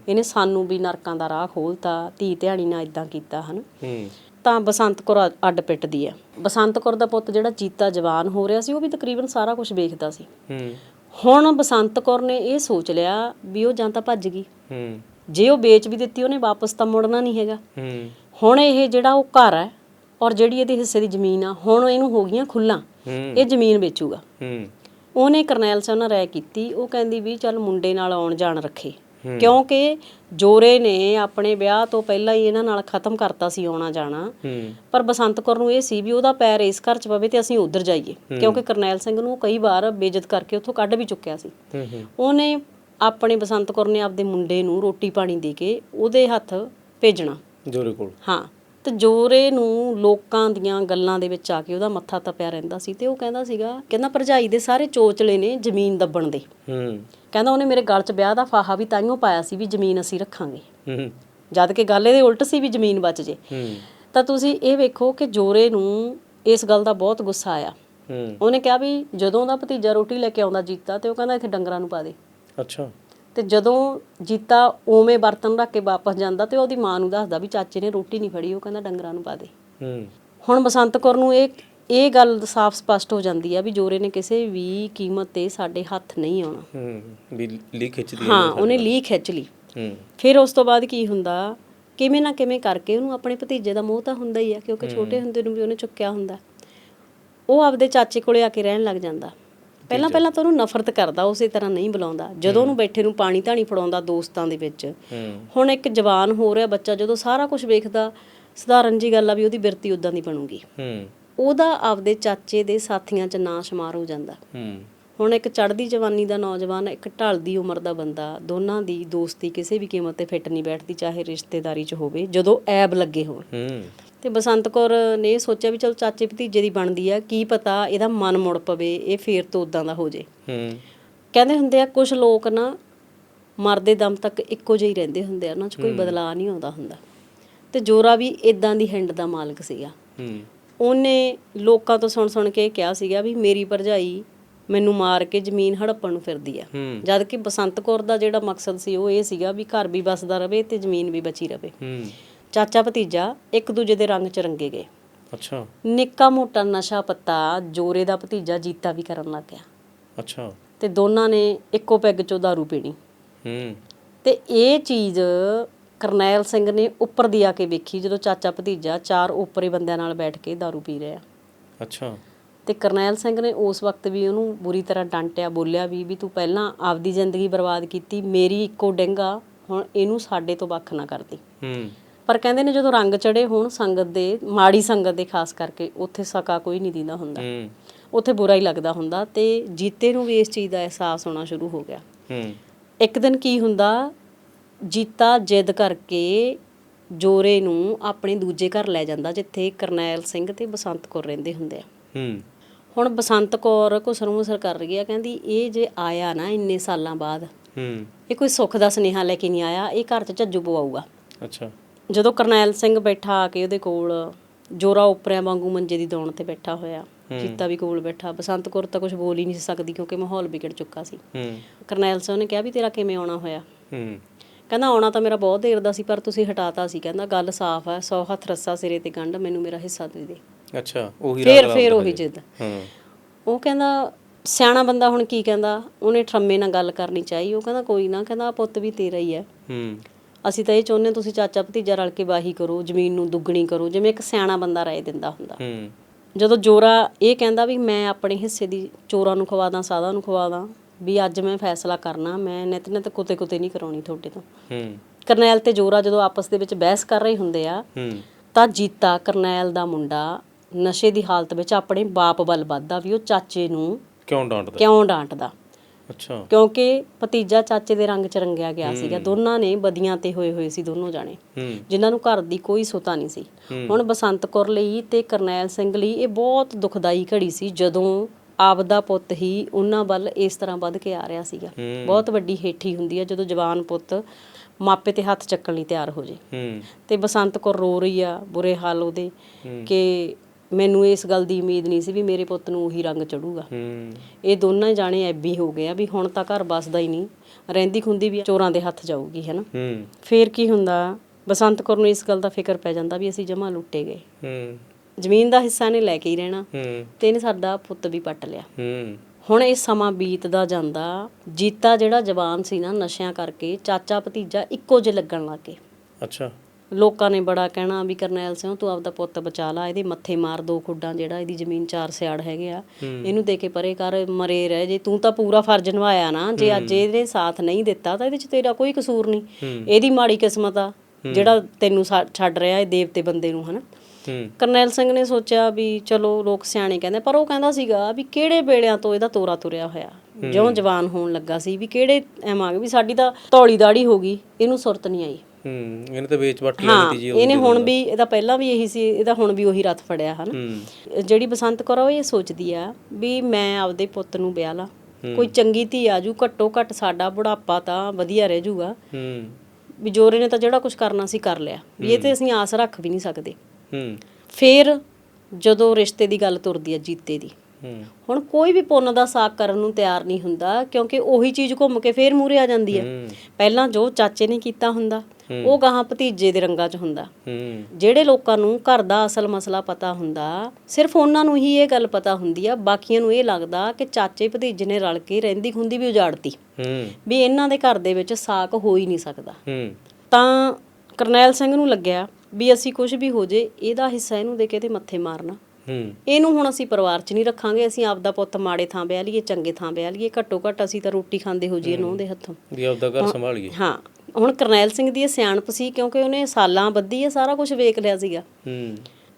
ਇਹਨੇ ਸਾਨੂੰ ਵੀ ਨਰਕਾਂ ਦਾ ਰਾਹ ਖੋਲਤਾ ਧੀ ਧਿਆਣੀ ਨਾਲ ਇਦਾਂ ਕੀਤਾ ਹਨ? ਤਾਂ ਬਸੰਤ ਕੌਰ ਅੱਡ ਪਿੱਟਦੀ ਆ। ਬਸੰਤ ਕੌਰ ਦਾ ਪੁੱਤ ਜਿਹੜਾ ਜੀਤਾ ਜਵਾਨ ਹੋ ਰਿਹਾ ਸੀ ਉਹ ਵੀ ਤਕਰੀਬਨ ਸਾਰਾ ਕੁਝ ਵੇਖਦਾ ਸੀ। ਹੁਣ ਬਸੰਤ ਕੌਰ ਨੇ ਇਹ ਸੋਚ ਲਿਆ ਵੀ ਉਹ ਜਾਂ ਤਾਂ ਭੱਜ ਗਈ। ਜੇ ਉਹ ਵੇਚ ਵੀ ਦਿੱਤੀ ਉਹਨੇ ਵਾਪਸ ਤਾਂ ਮੁੜਨਾ ਨਹੀਂ ਹੈਗਾ।
ਹੂੰ।
ਹੁਣ ਇਹ ਜਿਹੜਾ ਉਹ ਘਰ ਹੈ ਔਰ ਜਿਹੜੀ ਇਹਦੇ ਹਿੱਸੇ ਦੀ ਜ਼ਮੀਨ ਆ ਹੁਣ ਇਹਨੂੰ ਹੋ ਗਈਆਂ ਖੁੱਲਾਂ ਇਹ ਜ਼ਮੀਨ ਵੇਚੂਗਾ।
ਹੂੰ।
ਉਹਨੇ ਕਰਨੈਲ ਸਿੰਘ ਨਾਲ ਰਾਏ ਕੀਤੀ ਉਹ ਕਹਿੰਦੀ ਵੀ ਚੱਲ ਮੁੰਡੇ ਨਾਲ ਆਉਣ ਜਾਣ ਰੱਖੇ। ਕਿਉਂਕਿ ਜੋਰੇ ਨੇ ਆਪਣੇ ਵਿਆਹ ਤੋਂ ਪਹਿਲਾਂ ਹੀ ਇਹਨਾਂ ਨਾਲ ਖਤਮ ਕਰਤਾ ਸੀ ਆਉਣਾ ਜਾਣਾ। ਪਰ ਬਸੰਤ ਕੌਰ ਨੂੰ ਇਹ ਸੀ ਵੀ ਉਹਦਾ ਪੈਰ ਇਸ ਘਰ 'ਚ ਪਵੇ ਤੇ ਅਸੀਂ ਉਧਰ ਜਾਈਏ। ਕਿਉਂਕਿ ਕਰਨੈਲ ਸਿੰਘ ਨੂੰ ਕਈ ਵਾਰ ਬੇਇੱਜ਼ਤ ਕਰਕੇ ਉੱਥੋਂ ਕੱਢ ਵੀ ਚੁੱਕਿਆ ਸੀ। ਉਹਨੇ ਆਪਣੇ ਬਸੰਤ ਕੌਰ ਨੇ ਆਪਦੇ ਮੁੰਡੇ ਨੂੰ ਰੋਟੀ ਪਾਣੀ ਦੇ ਕੇ ਉਹਦੇ ਹੱਥ ਭੇਜਣਾ।
ਜੋਰੇ ਕੋਲ।
ਹਾਂ ਤੇ ਜੋਰੇ ਨੂੰ ਲੋਕਾਂ ਦੀਆਂ ਗੱਲਾਂ ਦੇ ਵਿੱਚ ਆ ਕੇ ਉਹਦਾ ਮੱਥਾ ਤਪਿਆ ਰਹਿੰਦਾ ਸੀ ਤੇ ਉਹ ਕਹਿੰਦਾ ਸੀਗਾ ਕਹਿੰਦਾ ਭਰਜਾਈ ਦੇ ਸਾਰੇ ਚੋਚਲੇ ਨੇ ਜ਼ਮੀਨ ਦੱਬਣ ਦੇ।
ਹੂੰ।
ਕਹਿੰਦਾ ਉਹਨੇ ਮੇਰੇ ਗਲ 'ਚ ਵਿਆਹ ਦਾ ਫਾਹਾ ਵੀ ਤਾਈਓ ਪਾਇਆ ਸੀ ਵੀ ਜ਼ਮੀਨ ਅਸੀਂ ਰੱਖਾਂਗੇ।
ਹੂੰ।
ਜਦ ਕਿ ਗੱਲ ਇਹਦੇ ਉਲਟ ਸੀ ਵੀ ਜ਼ਮੀਨ ਬਚ ਜੇ।
ਹੂੰ।
ਤਾਂ ਤੁਸੀਂ ਇਹ ਵੇਖੋ ਕਿ ਜੋਰੇ ਨੂੰ ਇਸ ਗੱਲ ਦਾ ਬਹੁਤ ਗੁੱਸਾ ਆਇਆ।
ਹੂੰ।
ਉਹਨੇ ਕਿਹਾ ਵੀ ਜਦੋਂ ਦਾ ਭਤੀਜਾ ਰੋਟੀ ਲੈ ਕੇ ਆਉਂਦਾ ਜੀਤਾ ਤੇ ਉਹ ਕਹਿੰਦਾ ਇੱਥੇ ਡੰਗਰਾਂ ਨੂੰ ਪਾ ਦੇ।
ਅੱਛਾ।
ਤੇ ਜਦੋਂ ਜੀਤਾ ਓਵੇਂ ਬਰਤਨ ਰੱਖ ਕੇ ਵਾਪਸ ਜਾਂਦਾ ਤੇ ਉਹਦੀ ਮਾਂ ਨੂੰ ਦੱਸਦਾ ਵੀ ਚਾਚੇ ਨੇ ਰੋਟੀ ਨਹੀਂ ਫੜੀ ਉਹ ਕਹਿੰਦਾ ਡੰਗਰਾਂ ਨੂੰ ਪਾ ਦੇ।
ਹੂੰ।
ਹੁਣ ਬਸੰਤ ਕੌਰ ਨੂੰ ਇਹ ਇਹ ਗੱਲ ਸਾਫ਼ ਸਪਸ਼ਟ ਹੋ ਜਾਂਦੀ ਆ ਵੀ ਜੋਰੇ ਨੇ ਕਿਸੇ ਵੀ ਕੀਮਤ ਤੇ ਸਾਡੇ ਹੱਥ ਨਹੀਂ ਆਉਣਾ।
ਹੂੰ ਵੀ ਲੀ ਖਿੱਚਦੀ ਹੈ
ਹਾਂ ਉਹਨੇ ਲੀ ਖਿੱਚ ਲਈ।
ਹੂੰ।
ਫਿਰ ਉਸ ਤੋਂ ਬਾਅਦ ਕੀ ਹੁੰਦਾ ਕਿਵੇਂ ਨਾ ਕਿਵੇਂ ਕਰਕੇ ਉਹਨੂੰ ਆਪਣੇ ਭਤੀਜੇ ਦਾ ਮੋਹ ਤਾਂ ਹੁੰਦਾ ਹੀ ਆ ਕਿਉਂਕਿ ਛੋਟੇ ਹੁੰਦੇ ਨੂੰ ਵੀ ਉਹਨੇ ਚੁੱਕਿਆ ਹੁੰਦਾ। ਉਹ ਆਪਦੇ ਚਾਚੇ ਕੋਲੇ ਆ ਕੇ ਰਹਿਣ ਲੱਗ ਜਾਂਦਾ। ਪਹਿਲਾਂ ਪਹਿਲਾਂ ਤਾਂ ਉਹਨੂੰ ਨਫ਼ਰਤ ਕਰਦਾ ਉਸੇ ਤਰ੍ਹਾਂ ਨਹੀਂ ਬੁਲਾਉਂਦਾ। ਜਦੋਂ ਉਹਨੂੰ ਬੈਠੇ ਨੂੰ ਪਾਣੀ ਧਾਣੀ ਫੜਾਉਂਦਾ ਦੋਸਤਾਂ ਦੇ ਵਿੱਚ। ਹੁਣ ਇੱਕ ਜਵਾਨ ਹੋ ਰਿਹਾ ਬੱਚਾ ਜਦੋਂ ਸਾਰਾ ਕੁਝ ਵੇਖਦਾ ਸਧਾਰਨ ਜੀ ਗੱਲ ਆ ਵੀ ਉਹਦੀ ਬਿਰਤੀ ਉਦਾਂ ਦੀ ਬਣੂਗੀ। ਉਹਦਾ ਆਪਦੇ ਚਾਚੇ ਦੇ ਸਾਥੀਆਂ 'ਚ ਨਾਂ ਸ਼ੁਮਾਰ ਹੋ ਜਾਂਦਾ। ਹੁਣ ਇੱਕ ਚੜ੍ਹਦੀ ਜਵਾਨੀ ਦਾ ਨੌਜਵਾਨ ਇੱਕ ਢਲਦੀ ਉਮਰ ਦਾ ਬੰਦਾ ਦੋਨਾਂ ਦੀ ਦੋਸਤੀ ਕਿਸੇ ਵੀ ਕੀਮਤ ਤੇ ਫਿੱਟ ਨਹੀਂ ਬੈਠਦੀ ਚਾਹੇ ਰਿਸ਼ਤੇਦਾਰੀ 'ਚ ਹੋਵੇ ਜਦੋਂ ਐਬ ਲੱਗੇ ਹੋਣ। ਤੇ ਬਸੰਤ ਕੌਰ ਨੇ ਸੋਚਿਆ ਵੀ ਚਲ ਚਾਚੇ ਭਤੀਜੇ ਦੀ ਬਣਦੀ ਆ ਕੀ ਪਤਾ ਇਹਦਾ ਮਨ ਮੁੜ ਪਵੇ ਇਹ ਫੇਰ ਤੋਂ ਉਦਾਂ ਦਾ ਹੋ ਜੇ।
ਹੂੰ।
ਕਹਿੰਦੇ ਹੁੰਦੇ ਆ ਕੁਝ ਲੋਕ ਨਾ ਮਰਦੇ ਦਮ ਤੱਕ ਇੱਕੋ ਜਿਹੇ ਹੀ ਰਹਿੰਦੇ ਹੁੰਦੇ ਆ ਉਹਨਾਂ 'ਚ ਕੋਈ ਬਦਲਾਅ ਨਹੀਂ ਆਉਂਦਾ ਹੁੰਦਾ। ਤੇ ਜੋਰਾ ਵੀ ਇਦਾਂ ਦੀ ਹਿੰਡ ਦਾ ਮਾਲਕ ਸੀਗਾ।
ਹੂੰ।
ਉਹਨੇ ਲੋਕਾਂ ਤੋਂ ਸੁਣ ਸੁਣ ਕੇ ਕਿਹਾ ਸੀਗਾ ਵੀ ਮੇਰੀ ਭਰਜਾਈ ਮੈਨੂੰ ਮਾਰ ਕੇ ਜ਼ਮੀਨ ਹੜੱਪਣ ਨੂੰ ਫਿਰਦੀ ਆ। ਜਦ ਕਿ ਬਸੰਤ ਕੌਰ ਦਾ ਜਿਹੜਾ ਮਕਸਦ ਸੀ ਉਹ ਇਹ ਸੀਗਾ ਵੀ ਘਰ ਵੀ ਬਸਦਾ ਰਵੇ ਤੇ ਜ਼ਮੀਨ ਵੀ ਬਚੀ ਰਵੇ।
ਹੂੰ।
ਚਾਚਾ ਭਤੀਜਾ ਇੱਕ ਦੂਜੇ ਦੇ ਰੰਗ ਚ ਰੰਗੇ ਗਏ
ਅੱਛਾ
ਨਿੱਕਾ ਮੋਟਾ ਨਸ਼ਾ ਪੱਤਾ ਜੋਰੇ ਦਾ ਭਤੀਜਾ ਜੀਤਾ ਵੀ ਕਰਨ ਲੱਗ ਗਿਆ
ਅੱਛਾ
ਤੇ ਦੋਨਾਂ ਨੇ ਇੱਕੋ ਪੈਗ ਚੋਂ दारू ਪੀਣੀ
ਹੂੰ
ਤੇ ਇਹ ਚੀਜ਼ ਕਰਨੈਲ ਸਿੰਘ ਨੇ ਉੱਪਰ ਦੀ ਆ ਕੇ ਵੇਖੀ ਜਦੋਂ ਚਾਚਾ ਭਤੀਜਾ ਚਾਰ ਉੱਪਰੇ ਬੰਦਿਆਂ ਨਾਲ ਬੈਠ ਕੇ दारू ਪੀ ਰਿਹਾ
ਅੱਛਾ
ਤੇ ਕਰਨੈਲ ਸਿੰਘ ਨੇ ਉਸ ਵਕਤ ਵੀ ਉਹਨੂੰ ਬੁਰੀ ਤਰ੍ਹਾਂ ਡਾਂਟਿਆ ਬੋਲਿਆ ਵੀ ਵੀ ਤੂੰ ਪਹਿਲਾਂ ਆਪਦੀ ਜ਼ਿੰਦਗੀ ਬਰਬਾਦ ਕੀਤੀ ਮੇਰੀ ਇੱਕੋ ਡੰਗਾ ਹੁਣ ਇਹਨੂੰ ਸਾਡੇ ਤੋਂ ਵੱਖ ਨਾ ਕਰਦੀ
ਹੂੰ
ਪਰ ਕਹਿੰਦੇ ਨੇ ਜਦੋਂ ਰੰਗ ਚੜੇ ਹੋਣ ਸੰਗਤ ਦੇ ਮਾੜੀ ਸੰਗਤ ਦੇ ਖਾਸ ਕਰਕੇ ਉੱਥੇ ਸਕਾ ਕੋਈ ਨਹੀਂ ਦਿੰਦਾ ਹੁੰਦਾ।
ਹੂੰ।
ਉੱਥੇ ਬੁਰਾ ਹੀ ਲੱਗਦਾ ਹੁੰਦਾ ਤੇ ਜੀਤੇ ਨੂੰ ਵੀ ਇਸ ਚੀਜ਼ ਦਾ ਅਹਿਸਾਸ ਹੋਣਾ ਸ਼ੁਰੂ ਹੋ ਗਿਆ।
ਹੂੰ।
ਇੱਕ ਦਿਨ ਕੀ ਹੁੰਦਾ ਜੀਤਾ ਜਿੱਦ ਕਰਕੇ ਜੋਰੇ ਨੂੰ ਆਪਣੇ ਦੂਜੇ ਘਰ ਲੈ ਜਾਂਦਾ ਜਿੱਥੇ ਕਰਨੈਲ ਸਿੰਘ ਤੇ ਬਸੰਤ ਕੌਰ ਰਹਿੰਦੇ ਹੁੰਦੇ ਆ।
ਹੂੰ।
ਹੁਣ ਬਸੰਤ ਕੌਰ ਘੁਸਰ ਮੁਸਰ ਕਰ ਰਹੀ ਆ ਕਹਿੰਦੀ ਇਹ ਜੇ ਆਇਆ ਨਾ ਇੰਨੇ ਸਾਲਾਂ ਬਾਅਦ
ਹੂੰ।
ਇਹ ਕੋਈ ਸੁੱਖ ਦਾ ਸੁਨੇਹਾ ਲੈ ਕੇ ਨਹੀਂ ਆਇਆ ਇਹ ਘਰ 'ਚ ਝੱਜੂ ਪਵਾਊਗਾ।
ਅੱਛਾ।
ਜਦੋਂ ਕਰਨੈਲ ਸਿੰਘ ਬੈਠਾ ਆ ਕੇ ਉਹਦੇ ਕੋਲ ਜੋਰਾ ਉਪਰਿਆਂ ਵਾਂਗੂ ਮੰਜੇ ਦੀ ਦੌਣ ਤੇ ਬੈਠਾ ਹੋਇਆ। ਜੀਤਾ ਵੀ ਕੋਲ ਬੈਠਾ। ਬਸੰਤ ਕੌਰ ਤਾਂ ਕੁਝ ਬੋਲ ਹੀ ਨਹੀਂ ਸਕਦੀ ਕਿਉਂਕਿ ਮਾਹੌਲ ਵਿਗੜ ਚੁੱਕਾ ਸੀ। ਕਰਨੈਲ ਸਿੰਘ ਨੇ ਕਿਹਾ ਵੀ ਤੇਰਾ ਕਿਵੇਂ ਆਉਣਾ ਹੋਇਆ? ਕਹਿੰਦਾ ਆਉਣਾ ਤਾਂ ਮੇਰਾ ਬਹੁਤ ਦੇਰ ਦਾ ਸੀ ਪਰ ਤੁਸੀਂ ਹਟਾਤਾ ਸੀ। ਕਹਿੰਦਾ ਗੱਲ ਸਾਫ਼ ਹੈ ਸੌ ਹੱਥ ਰੱਸਾ ਸਿਰੇ ਤੇ ਗੰਢ ਮੈਨੂੰ ਮੇਰਾ ਹਿੱਸਾ ਦੇ ਦੇ।
ਅੱਛਾ ਉਹੀ
ਫੇਰ ਫੇਰ ਉਹੀ ਜਿੱਦ। ਉਹ ਕਹਿੰਦਾ ਸਿਆਣਾ ਬੰਦਾ ਹੁਣ ਕੀ ਕਹਿੰਦਾ? ਉਹਨੇ ਠਰਮੇ ਨਾਲ ਗੱਲ ਕਰਨੀ ਚਾਹੀ। ਉਹ ਕਹਿੰਦਾ ਕੋਈ ਨਾ ਕਹਿੰਦਾ ਪੁੱਤ ਵੀ ਤੇਰਾ ਹੀ ਹੈ
ਹੂੰ।
ਅਸੀਂ ਤਾਂ ਇਹ ਚਾਹੁੰਦੇ ਹਾਂ ਤੁਸੀਂ ਚਾਚਾ ਭਤੀਜਾ ਰਲ ਕੇ ਵਾਹੀ ਕਰੋ ਜ਼ਮੀਨ ਨੂੰ ਦੁੱਗਣੀ ਕਰੋ ਜਿਵੇਂ ਇੱਕ ਸਿਆਣਾ ਬੰਦਾ ਰਾਏ ਦਿੰਦਾ ਹੁੰਦਾ।
ਹੂੰ।
ਜਦੋਂ ਜੋਰਾ ਇਹ ਕਹਿੰਦਾ ਵੀ ਮੈਂ ਆਪਣੇ ਹਿੱਸੇ ਦੀ ਚੋਰਾਂ ਨੂੰ ਖਵਾ ਦਾਂ ਸਾਦਾ ਨੂੰ ਖਵਾ ਦਾਂ ਵੀ ਅੱਜ ਮੈਂ ਫੈਸਲਾ ਕਰਨਾ ਮੈਂ ਨਿਤ ਨਿਤ ਕੁੱਤੇ ਕੁੱਤੇ ਨਹੀਂ ਕਰਾਉਣੀ ਤੁਹਾਡੇ ਤੋਂ।
ਹੂੰ।
ਕਰਨੈਲ ਤੇ ਜੋਰਾ ਜਦੋਂ ਆਪਸ ਦੇ ਵਿੱਚ ਬਹਿਸ ਕਰ ਰਹੇ ਹੁੰਦੇ ਆ
ਹੂੰ।
ਤਾਂ ਜੀਤਾ ਕਰਨੈਲ ਦਾ ਮੁੰਡਾ ਨਸ਼ੇ ਦੀ ਹਾਲਤ ਵਿੱਚ ਆਪਣੇ ਬਾਪ ਵੱਲ ਵੱਧਦਾ ਵੀ ਉਹ ਚਾਚੇ ਨੂੰ
ਕਿਉਂ ਡਾਂਟਦਾ?
ਕਿਉਂ ਡਾਂਟਦਾ?
ਅੱਛਾ।
ਕਿਉਂਕਿ ਭਤੀਜਾ ਚਾਚੇ ਦੇ ਰੰਗ ਚ ਰੰਗਿਆ ਗਿਆ ਸੀਗਾ। ਦੋਨਾਂ ਨੇ ਬਦੀਆਂ ਤੇ ਹੋਏ ਹੋਏ ਸੀ ਦੋਨੋਂ ਜਾਣੇ।
ਹੂੰ।
ਜਿਨ੍ਹਾਂ ਨੂੰ ਘਰ ਦੀ ਕੋਈ ਸੁਤਾ ਨਹੀਂ ਸੀ। ਹੁਣ ਬਸੰਤ ਕੌਰ ਲਈ ਤੇ ਕਰਨੈਲ ਸਿੰਘ ਲਈ ਇਹ ਬਹੁਤ ਦੁਖਦਾਈ ਘੜੀ ਸੀ ਜਦੋਂ ਆਪਦਾ ਪੁੱਤ ਹੀ ਉਹਨਾਂ ਵੱਲ ਇਸ ਤਰ੍ਹਾਂ ਵੱਧ ਕੇ ਆ ਰਿਹਾ ਸੀਗਾ।
ਹੂੰ।
ਬਹੁਤ ਵੱਡੀ ਹੇਠੀ ਹੁੰਦੀ ਹੈ ਜਦੋਂ ਜਵਾਨ ਪੁੱਤ ਮਾਪੇ ਤੇ ਹੱਥ ਚੱਕਣ ਲਈ ਤਿਆਰ ਹੋ ਜੇ।
ਹੂੰ।
ਤੇ ਬਸੰਤ ਕੌਰ ਰੋ ਰਹੀ ਆ ਬੁਰੇ ਹਾਲ ਉਹਦੇ ਕਿ ਮੈਨੂੰ ਇਸ ਗੱਲ ਦੀ ਉਮੀਦ ਨਹੀਂ ਸੀ ਵੀ ਮੇਰੇ ਪੁੱਤ ਨੂੰ ਉਹੀ ਰੰਗ ਚੜੂਗਾ।
ਹੂੰ।
ਇਹ ਦੋਨਾਂ ਜਾਣੇ ਐਬੀ ਹੋ ਗਏ ਆ ਵੀ ਹੁਣ ਤਾਂ ਘਰ ਬਸਦਾ ਹੀ ਨਹੀਂ। ਰਹਿੰਦੀ ਖੁੰਦੀ ਵੀ ਚੋਰਾਂ ਦੇ ਹੱਥ ਜਾਊਗੀ ਹੈਨਾ
ਹੂੰ।
ਫੇਰ ਕੀ ਹੁੰਦਾ? ਬਸੰਤ ਕੌਰ ਨੂੰ ਇਸ ਗੱਲ ਦਾ ਫਿਕਰ ਪੈ ਜਾਂਦਾ ਵੀ ਅਸੀਂ ਜਮਾ ਲੁੱਟੇ ਗਏ।
ਹੂੰ।
ਜ਼ਮੀਨ ਦਾ ਹਿੱਸਾ ਨੇ ਲੈ ਕੇ ਹੀ ਰਹਿਣਾ।
ਹੂੰ।
ਤੇ ਇਹਨੇ ਸਾਡਾ ਪੁੱਤ ਵੀ ਪੱਟ ਲਿਆ।
ਹੂੰ।
ਹੁਣ ਇਹ ਸਮਾਂ ਬੀਤਦਾ ਜਾਂਦਾ ਜੀਤਾ ਜਿਹੜਾ ਜਵਾਨ ਸੀ ਨਾ ਨਸ਼ਿਆਂ ਕਰਕੇ ਚਾਚਾ ਭਤੀਜਾ ਇੱਕੋ ਜਿਹੇ ਲੱਗਣ ਲੱਗੇ
ਅੱਛਾ।
ਲੋਕਾਂ ਨੇ ਬੜਾ ਕਹਿਣਾ ਵੀ ਕਰਨੈਲ ਸਿੰਘ ਤੂੰ ਆਪਦਾ ਪੁੱਤ ਬਚਾ ਲਾ ਇਹਦੇ ਮੱਥੇ ਮਾਰ ਦੋ ਖੁੱਡਾਂ ਜਿਹੜਾ ਇਹਦੀ ਜ਼ਮੀਨ ਚਾਰ ਸਿਆੜ ਹੈਗੇ ਆ। ਇਹਨੂੰ ਦੇ ਕੇ ਪਰੇ ਕਰ ਮਰੇ ਰਹਿ ਜੇ। ਤੂੰ ਤਾਂ ਪੂਰਾ ਫਰਜ਼ ਨਿਭਾਇਆ ਨਾ ਜੇ ਅੱਜ ਇਹਦੇ ਸਾਥ ਨਹੀਂ ਦਿੱਤਾ ਤਾਂ ਇਹਦੇ ਚ ਤੇਰਾ ਕੋਈ ਕਸੂਰ ਨਹੀਂ। ਇਹਦੀ ਮਾੜੀ ਕਿਸਮਤ ਆ ਜਿਹੜਾ ਤੈਨੂੰ ਛੱਡ ਰਿਹਾ ਇਹ ਦੇਵਤੇ ਬੰਦੇ ਨੂੰ ਹਨਾ? ਕਰਨੈਲ ਸਿੰਘ ਨੇ ਸੋਚਿਆ ਵੀ ਚਲੋ ਲੋਕ ਸਿਆਣੇ ਕਹਿੰਦੇ ਪਰ ਉਹ ਕਹਿੰਦਾ ਸੀਗਾ ਵੀ ਕਿਹੜੇ ਵੇਲਿਆਂ ਤੋਂ ਇਹਦਾ ਤੋਰਾ ਤੁਰਿਆ ਹੋਇਆ? ਜਿਉਂ ਜਵਾਨ ਹੋਣ ਲੱਗਾ ਸੀ ਵੀ ਕਿਹੜੇ ਐਵਾਂ ਵੀ ਸਾਡੀ ਤਾਂ ਧੌਲੀ ਦਾੜੀ ਹੋ ਗਈ ਇਹਨੂੰ ਸੁਰਤ ਨਹੀਂ ਆਈ।
ਹੂੰ ਇਹਨੇ ਤਾਂ ਵੇਚ ਵੱਟ ਲੈਣੀ ਜੀ
ਇਹਨੇ ਹੁਣ ਵੀ ਇਹਦਾ ਪਹਿਲਾਂ ਵੀ ਇਹੀ ਸੀ ਇਹਦਾ ਹੁਣ ਵੀ ਉਹੀ ਰੱਥ ਫੜਿਆ ਹਨ। ਜਿਹੜੀ ਬਸੰਤ ਕੌਰ ਉਹ ਇਹ ਸੋਚਦੀ ਆ ਵੀ ਮੈਂ ਆਪਦੇ ਪੁੱਤ ਨੂੰ ਵਿਆਹ ਲਾ। ਕੋਈ ਚੰਗੀ ਧੀ ਆਜੂ ਘੱਟੋ ਘੱਟ ਸਾਡਾ ਬੁਢਾਪਾ ਤਾਂ ਵਧੀਆ ਰਹਿ ਜਾਊਗਾ
ਹੂੰ।
ਵੀ ਜੋਰੇ ਨੇ ਤਾਂ ਜਿਹੜਾ ਕੁਝ ਕਰਨਾ ਸੀ ਕਰ ਲਿਆ। ਵੀ ਇਹ ਤੇ ਅਸੀਂ ਆਸ ਰੱਖ ਵੀ ਨਹੀਂ ਸਕਦੇ।
ਹੂੰ।
ਫੇਰ ਜਦੋਂ ਰਿਸ਼ਤੇ ਦੀ ਗੱਲ ਤੁਰਦੀ ਆ ਜੀਤੇ ਦੀ। ਹੁਣ ਕੋਈ ਵੀ ਪੁੰਨ ਦਾ ਸਾਕ ਕਰਨ ਨੂੰ ਤਿਆਰ ਨਹੀਂ ਹੁੰਦਾ ਕਿਉਂਕਿ ਉਹੀ ਚੀਜ਼ ਘੁੰਮ ਕੇ ਫੇਰ ਮੂਰੇ ਆ ਜਾਂਦੀ ਹੈ। ਪਹਿਲਾਂ ਜੋ ਚਾਚੇ ਨੇ ਕੀਤਾ ਹੁੰਦਾ ਉਹ ਗਾਹਾਂ ਭਤੀਜੇ ਦੇ ਰੰਗਾਂ 'ਚ ਹੁੰਦਾ। ਜਿਹੜੇ ਲੋਕਾਂ ਨੂੰ ਘਰ ਦਾ ਅਸਲ ਮਸਲਾ ਪਤਾ ਹੁੰਦਾ ਸਿਰਫ ਉਹਨਾਂ ਨੂੰ ਹੀ ਇਹ ਗੱਲ ਪਤਾ ਹੁੰਦੀ ਆ ਬਾਕੀਆਂ ਨੂੰ ਇਹ ਲੱਗਦਾ ਕਿ ਚਾਚੇ ਭਤੀਜੇ ਨੇ ਰਲ ਕੇ ਰਹਿੰਦੀ ਖੁੰਦੀ ਵੀ ਉਜਾੜਤੀ। ਵੀ ਇਹਨਾਂ ਦੇ ਘਰ ਦੇ ਵਿੱਚ ਸਾਕ ਹੋ ਹੀ ਨਹੀਂ ਸਕਦਾ। ਤਾਂ ਕਰਨੈਲ ਸਿੰਘ ਨੂੰ ਲੱਗਿਆ ਵੀ ਅਸੀਂ ਕੁਝ ਵੀ ਹੋ ਜੇ ਇਹਦਾ ਹਿੱਸਾ ਇਹਨੂੰ ਦੇ ਕੇ ਇਹਦੇ ਮੱਥੇ ਮਾਰਨਾ। ਇਹਨੂੰ ਹੁਣ ਅਸੀਂ ਪਰਿਵਾਰ 'ਚ ਨਹੀਂ ਰੱਖਾਂਗੇ ਅਸੀਂ ਆਪਦਾ ਪੁੱਤ ਮਾੜੇ ਥਾਂ ਵਿਆਹ ਲਈਏ ਚੰਗੇ ਥਾਂ ਵਿਆਹ ਲਈਏ ਘੱਟੋ ਘੱਟ ਅਸੀਂ ਤਾਂ ਰੋਟੀ ਖਾਂਦੇ ਹੋ ਜੀਏ ਨੂੰਹ ਦੇ ਹੱਥੋਂ।
ਵੀ ਆਪਦਾ ਘਰ ਸੰਭਾਲੀਏ।
ਹਾਂ ਹੁਣ ਕਰਨੈਲ ਸਿੰਘ ਦੀ ਇਹ ਸਿਆਣਪ ਸੀ ਕਿਉਂਕਿ ਉਹਨੇ ਸਾਲਾਂ ਬੱਧੀ ਇਹ ਸਾਰਾ ਕੁਝ ਵੇਖ ਲਿਆ ਸੀਗਾ।
ਹੂੰ।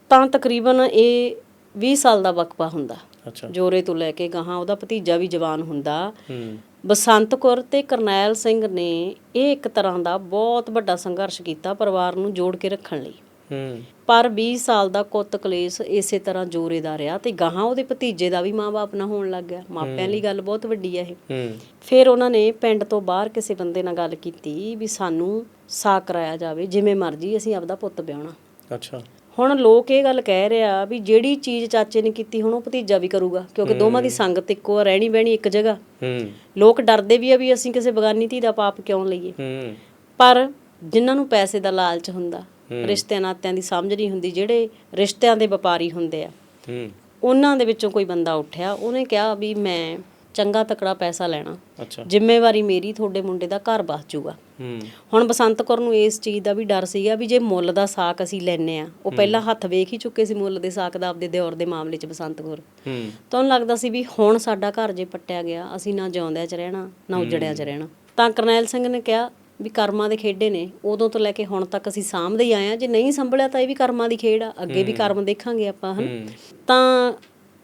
ਤਾਂ ਤਕਰੀਬਨ ਇਹ 20 ਸਾਲ ਦਾ ਵਕਫਾ ਹੁੰਦਾ।
ਅੱਛਾ।
ਜੋਰੇ ਤੋਂ ਲੈ ਕੇ ਗਾਹਾਂ ਉਹਦਾ ਭਤੀਜਾ ਵੀ ਜਵਾਨ ਹੁੰਦਾ।
ਹੂੰ।
ਬਸੰਤ ਕੌਰ ਤੇ ਕਰਨੈਲ ਸਿੰਘ ਨੇ ਇਹ ਇੱਕ ਤਰ੍ਹਾਂ ਦਾ ਬਹੁਤ ਵੱਡਾ ਸੰਘਰਸ਼ ਕੀਤਾ ਪਰਿਵਾਰ ਨੂੰ ਜੋੜ ਕੇ ਰੱਖਣ ਲਈ।
ਹੂੰ।
ਪਰ 20 ਸਾਲ ਦਾ ਕੁੱਤ ਕਲੇਸ਼ ਇਸੇ ਤਰ੍ਹਾਂ ਜੋਰੇ ਦਾ ਰਿਹਾ ਤੇ ਗਾਹਾਂ ਉਹਦੇ ਭਤੀਜੇ ਦਾ ਵੀ ਮਾਂ-ਬਾਪ ਨਾ ਹੋਣ ਲੱਗ ਗਿਆ। ਮਾਪਿਆਂ ਲਈ ਗੱਲ ਬਹੁਤ ਵੱਡੀ ਹੈ ਇਹ। ਫਿਰ ਉਹਨਾਂ ਨੇ ਪਿੰਡ ਤੋਂ ਬਾਹਰ ਕਿਸੇ ਬੰਦੇ ਨਾਲ ਗੱਲ ਕੀਤੀ ਵੀ ਸਾਨੂੰ ਸਾਕ ਕਰਾਇਆ ਜਾਵੇ ਜਿਵੇਂ ਮਰਜ਼ੀ ਅਸੀਂ ਆਪਦਾ ਪੁੱਤ ਵਿਆਹਣਾ।
ਅੱਛਾ।
ਹੁਣ ਲੋਕ ਇਹ ਗੱਲ ਕਹਿ ਰਿਹਾ ਵੀ ਜਿਹੜੀ ਚੀਜ਼ ਚਾਚੇ ਨੇ ਕੀਤੀ ਹੁਣ ਉਹ ਭਤੀਜਾ ਵੀ ਕਰੂਗਾ ਕਿਉਂਕਿ ਦੋਵਾਂ ਦੀ ਸੰਗਤ ਇੱਕੋ ਆ ਰਹਿਣੀ ਬਹਿਣੀ ਇੱਕ ਜਗ੍ਹਾ।
ਹੂੰ।
ਲੋਕ ਡਰਦੇ ਵੀ ਆ ਵੀ ਅਸੀਂ ਕਿਸੇ ਬਗਾਨੀ ਧੀ ਦਾ ਪਾਪ ਕਿਉਂ ਲਈਏ।
ਹੂੰ।
ਪਰ ਜਿਨ੍ਹਾਂ ਨੂੰ ਪੈਸੇ ਦਾ ਲਾਲਚ ਹੁੰਦਾ ਰਿਸ਼ਤੇ ਨਾਤਿਆਂ ਦੀ ਸਮਝ ਨਹੀਂ ਹੁੰਦੀ ਜਿਹੜੇ ਰਿਸ਼ਤਿਆਂ ਦੇ ਵਪਾਰੀ ਹੁੰਦੇ ਆ।
ਹੂੰ।
ਉਹਨਾਂ ਦੇ ਵਿੱਚੋਂ ਕੋਈ ਬੰਦਾ ਉੱਠਿਆ ਉਹਨੇ ਕਿਹਾ ਵੀ ਮੈਂ ਚੰਗਾ ਤਕੜਾ ਪੈਸਾ ਲੈਣਾ।
ਅੱਛਾ।
ਜ਼ਿੰਮੇਵਾਰੀ ਮੇਰੀ ਤੁਹਾਡੇ ਮੁੰਡੇ ਦਾ ਘਰ ਬਸ ਜਾਊਗਾ
ਹੂੰ।
ਹੁਣ ਬਸੰਤ ਕੌਰ ਨੂੰ ਇਸ ਚੀਜ਼ ਦਾ ਵੀ ਡਰ ਸੀਗਾ ਵੀ ਜੇ ਮੁੱਲ ਦਾ ਸਾਕ ਅਸੀਂ ਲੈਨੇ ਆ ਉਹ ਪਹਿਲਾਂ ਹੱਥ ਵੇਖ ਹੀ ਚੁੱਕੇ ਸੀ ਮੁੱਲ ਦੇ ਸਾਕ ਦਾ ਆਪਦੇ ਦਿਓਰ ਦੇ ਮਾਮਲੇ 'ਚ ਬਸੰਤ ਕੌਰ।
ਹੂੰ।
ਤਾਂ ਉਹਨੂੰ ਲੱਗਦਾ ਸੀ ਵੀ ਹੁਣ ਸਾਡਾ ਘਰ ਜੇ ਪੱਟਿਆ ਗਿਆ ਅਸੀਂ ਨਾ ਜਿਉਂਦਿਆਂ 'ਚ ਰਹਿਣਾ ਨਾ ਉਜੜਿਆਂ 'ਚ ਰਹਿਣਾ। ਤਾਂ ਕਰਨੈਲ ਸਿੰਘ ਨੇ ਕਿਹਾ ਵੀ ਕਰਮਾਂ ਦੇ ਖੇਡੇ ਨੇ ਉਦੋਂ ਤੋਂ ਲੈ ਕੇ ਹੁਣ ਤੱਕ ਅਸੀਂ ਸਾਂਭਦੇ ਹੀ ਆਏ ਆ ਜੇ ਨਹੀਂ ਸੰਭਲਿਆ ਤਾਂ ਇਹ ਵੀ ਕਰਮਾਂ ਦੀ ਖੇਡ ਆ ਅੱਗੇ ਵੀ ਕਰਮ ਦੇਖਾਂਗੇ ਆਪਾਂ ਹਨ? ਤਾਂ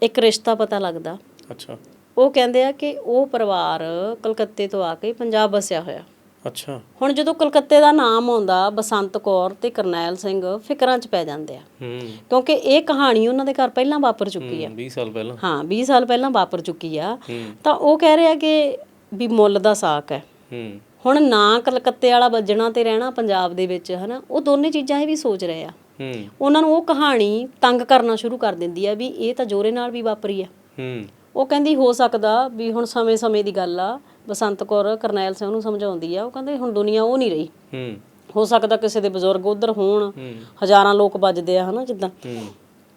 ਇੱਕ ਰਿਸ਼ਤਾ ਪਤਾ ਲੱਗਦਾ।
ਅੱਛਾ।
ਉਹ ਕਹਿੰਦੇ ਆ ਕਿ ਉਹ ਪਰਿਵਾਰ ਕਲਕੱਤੇ ਤੋਂ ਆ ਕੇ ਪੰਜਾਬ ਵਸਿਆ ਹੋਇਆ।
ਅੱਛਾ।
ਹੁਣ ਜਦੋਂ ਕਲਕੱਤੇ ਦਾ ਨਾਮ ਆਉਂਦਾ ਬਸੰਤ ਕੌਰ ਤੇ ਕਰਨੈਲ ਸਿੰਘ ਫਿਕਰਾਂ 'ਚ ਪੈ ਜਾਂਦੇ ਆ।
ਹੂੰ।
ਕਿਉਂਕਿ ਇਹ ਕਹਾਣੀ ਉਹਨਾਂ ਦੇ ਘਰ ਪਹਿਲਾਂ ਵਾਪਰ ਚੁੱਕੀ ਆ।
20 ਸਾਲ ਪਹਿਲਾਂ।
ਹਾਂ 20 ਸਾਲ ਪਹਿਲਾਂ ਵਾਪਰ ਚੁੱਕੀ ਆ। ਤਾਂ ਉਹ ਕਹਿ ਰਿਹਾ ਕਿ ਵੀ ਮੁੱਲ ਦਾ ਸਾਕ ਹੈ।
ਹੂੰ।
ਹੁਣ ਨਾ ਕਲਕੱਤੇ ਵਾਲਾ ਵੱਜਣਾ ਤੇ ਰਹਿਣਾ ਪੰਜਾਬ ਦੇ ਵਿੱਚ ਹਨਾ ਉਹ ਦੋਨੇ ਚੀਜ਼ਾਂ ਇਹ ਵੀ ਸੋਚ ਰਹੇ ਆ।
ਹੂੰ।
ਉਹਨਾਂ ਨੂੰ ਉਹ ਕਹਾਣੀ ਤੰਗ ਕਰਨਾ ਸ਼ੁਰੂ ਕਰ ਦਿੰਦੀ ਆ ਵੀ ਇਹ ਤਾਂ ਜੋਰੇ ਨਾਲ ਵੀ ਵਾਪਰੀ ਆ।
ਹੂੰ।
ਉਹ ਕਹਿੰਦੀ ਹੋ ਸਕਦਾ ਵੀ ਹੁਣ ਸਮੇਂ-ਸਮੇਂ ਦੀ ਗੱਲ ਆ ਬਸੰਤ ਕੌਰ ਕਰਨੈਲ ਸਿੰਘ ਨੂੰ ਸਮਝਾਉਂਦੀ ਆ ਉਹ ਕਹਿੰਦੇ ਹੁਣ ਦੁਨੀਆ ਉਹ ਨਹੀਂ ਰਹੀ।
ਹੂੰ।
ਹੋ ਸਕਦਾ ਕਿਸੇ ਦੇ ਬਜ਼ੁਰਗ ਉਧਰ ਹੋਣ ਹਜ਼ਾਰਾਂ ਲੋਕ ਵੱਜਦੇ ਆ ਹਨਾ ਜਿੱਦਾਂ।
ਹੂੰ।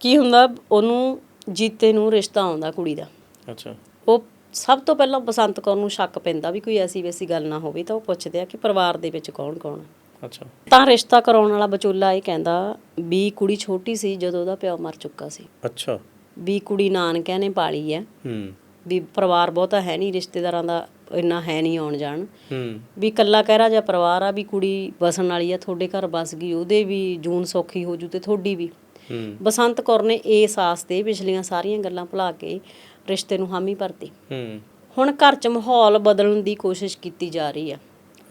ਕੀ ਹੁੰਦਾ ਉਹਨੂੰ ਜੀਤੇ ਨੂੰ ਰਿਸ਼ਤਾ ਆਉਂਦਾ ਕੁੜੀ ਦਾ।
ਅੱਛਾ।
ਉਹ ਸਭ ਤੋਂ ਪਹਿਲਾਂ ਬਸੰਤ ਕੌਰ ਨੂੰ ਸ਼ੱਕ ਪੈਂਦਾ ਵੀ ਕੋਈ ਐਸੀ ਵੈਸੀ ਗੱਲ ਨਾ ਹੋਵੇ ਤਾਂ ਉਹ ਪੁੱਛਦੇ ਆ ਕਿ ਪਰਿਵਾਰ ਦੇ ਵਿੱਚ ਕੌਣ ਕੌਣ
ਅੱਛਾ।
ਤਾਂ ਰਿਸ਼ਤਾ ਕਰਾਉਣ ਵਾਲਾ ਵਿਚੋਲਾ ਇਹ ਕਹਿੰਦਾ ਵੀ ਕੁੜੀ ਛੋਟੀ ਸੀ ਜਦੋਂ ਉਹਦਾ ਪਿਓ ਮਰ ਚੁੱਕਾ ਸੀ।
ਅੱਛਾ।
ਵੀ ਕੁੜੀ ਨਾਨਕਿਆਂ ਨੇ ਪਾਲੀ ਹੈ।
ਹੂੰ।
ਵੀ ਪਰਿਵਾਰ ਬਹੁਤਾ ਹੈ ਨਹੀਂ ਰਿਸ਼ਤੇਦਾਰਾਂ ਦਾ ਇੰਨਾ ਹੈ ਨਹੀਂ ਆਉਣ ਜਾਣ।
ਹੂੰ।
ਵੀ ਕੱਲਾ ਕਹਿਰਾ ਜਿਹਾ ਪਰਿਵਾਰ ਆ ਵੀ ਕੁੜੀ ਵਸਣ ਵਾਲੀ ਆ ਤੁਹਾਡੇ ਘਰ ਬਸ ਗਈ ਉਹਦੇ ਵੀ ਜੂਨ ਸੌਖੀ ਹੋ ਜੂ ਤੇ ਤੁਹਾਡੀ ਵੀ।
ਹੂੰ।
ਬਸੰਤ ਕੌਰ ਨੇ ਇਸ ਆਸ ਤੇ ਪਿਛਲੀਆਂ ਸਾਰੀਆਂ ਗੱਲਾਂ ਭੁਲਾ ਕੇ ਰਿਸ਼ਤੇ ਨੂੰ ਹਾਮੀ ਭਰਤੀ।
ਹੂੰ।
ਹੁਣ ਘਰ 'ਚ ਮਾਹੌਲ ਬਦਲਣ ਦੀ ਕੋਸ਼ਿਸ਼ ਕੀਤੀ ਜਾ ਰਹੀ ਆ।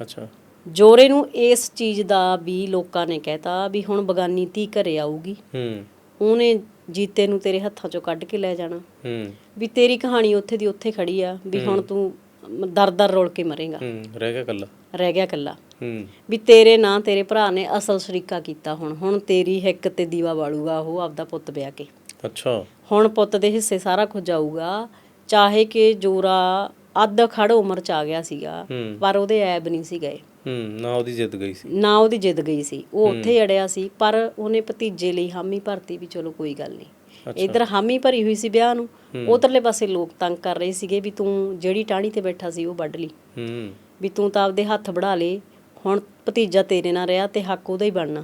ਅੱਛਾ।
ਜੋਰੇ ਨੂੰ ਇਸ ਚੀਜ਼ ਦਾ ਵੀ ਲੋਕਾਂ ਨੇ ਕਹਿਤਾ ਵੀ ਹੁਣ ਬਗਾਨੀ ਧੀ ਘਰੇ ਆਊਗੀ।
ਹੂੰ।
ਉਹਨੇ ਜੀਤੇ ਨੂੰ ਤੇਰੇ ਹੱਥਾਂ 'ਚੋਂ ਕੱਢ ਕੇ ਲੈ ਜਾਣਾ।
ਹੂੰ।
ਵੀ ਤੇਰੀ ਕਹਾਣੀ ਉੱਥੇ ਦੀ ਉੱਥੇ ਖੜੀ ਆ ਵੀ ਹੁਣ ਤੂੰ ਦਰ-ਦਰ ਰੋਲ ਕੇ ਮਰੇਗਾ।
ਹੂੰ ਰਹਿ ਗਿਆ ਕੱਲਾ
ਰਹਿ ਗਿਆ ਕੱਲਾ
ਹੂੰ।
ਵੀ ਤੇਰੇ ਨਾਂ ਤੇਰੇ ਭਰਾ ਨੇ ਅਸਲ ਸ਼ਰੀਕਾ ਕੀਤਾ ਹੁਣ। ਹੁਣ ਤੇਰੀ ਹਿੱਕ ਤੇ ਦੀਵਾ ਬਾਲੂਗਾ ਉਹ ਆਪਦਾ ਪੁੱਤ ਵਿਆਹ ਕੇ।
ਅੱਛਾ।
ਹੁਣ ਪੁੱਤ ਦੇ ਹਿੱਸੇ ਸਾਰਾ ਕੁਝ ਆਊਗਾ ਚਾਹੇ ਕਿ ਜੋਰਾ ਅੱਧ ਖੜ ਉਮਰ ਚ ਆ ਗਿਆ ਸੀਗਾ ਪਰ ਉਹਦੇ ਐਬ ਨਹੀਂ ਸੀ ਗਏ।
ਹੂੰ ਨਾ ਉਹਦੀ ਜਿੱਦ ਗਈ ਸੀ।
ਨਾ ਉਹਦੀ ਜਿੱਦ ਗਈ ਸੀ। ਉਹ ਉੱਥੇ ਅੜਿਆ ਸੀ ਪਰ ਉਹਨੇ ਭਤੀਜੇ ਲਈ ਹਾਮੀ ਭਰਤੀ ਵੀ ਚਲੋ ਕੋਈ ਗੱਲ ਨਹੀਂ। ਇਧਰ ਹਾਮੀ ਭਰੀ ਹੋਈ ਸੀ ਵਿਆਹ ਨੂੰ ਉਧਰਲੇ ਪਾਸੇ ਲੋਕ ਤੰਗ ਕਰ ਰਹੇ ਸੀਗੇ ਵੀ ਤੂੰ ਜਿਹੜੀ ਟਾਹਣੀ ਤੇ ਬੈਠਾ ਸੀ ਉਹ ਵੱਢ ਲਈ।
ਹੂੰ।
ਵੀ ਤੂੰ ਤਾਂ ਆਪਦੇ ਹੱਥ ਵੜਾ ਲੇ ਹੁਣ ਭਤੀਜਾ ਤੇਰੇ ਨਾਲ ਰਿਹਾ ਤੇ ਹੱਕ ਉਹਦਾ ਹੀ ਬਣਨਾ।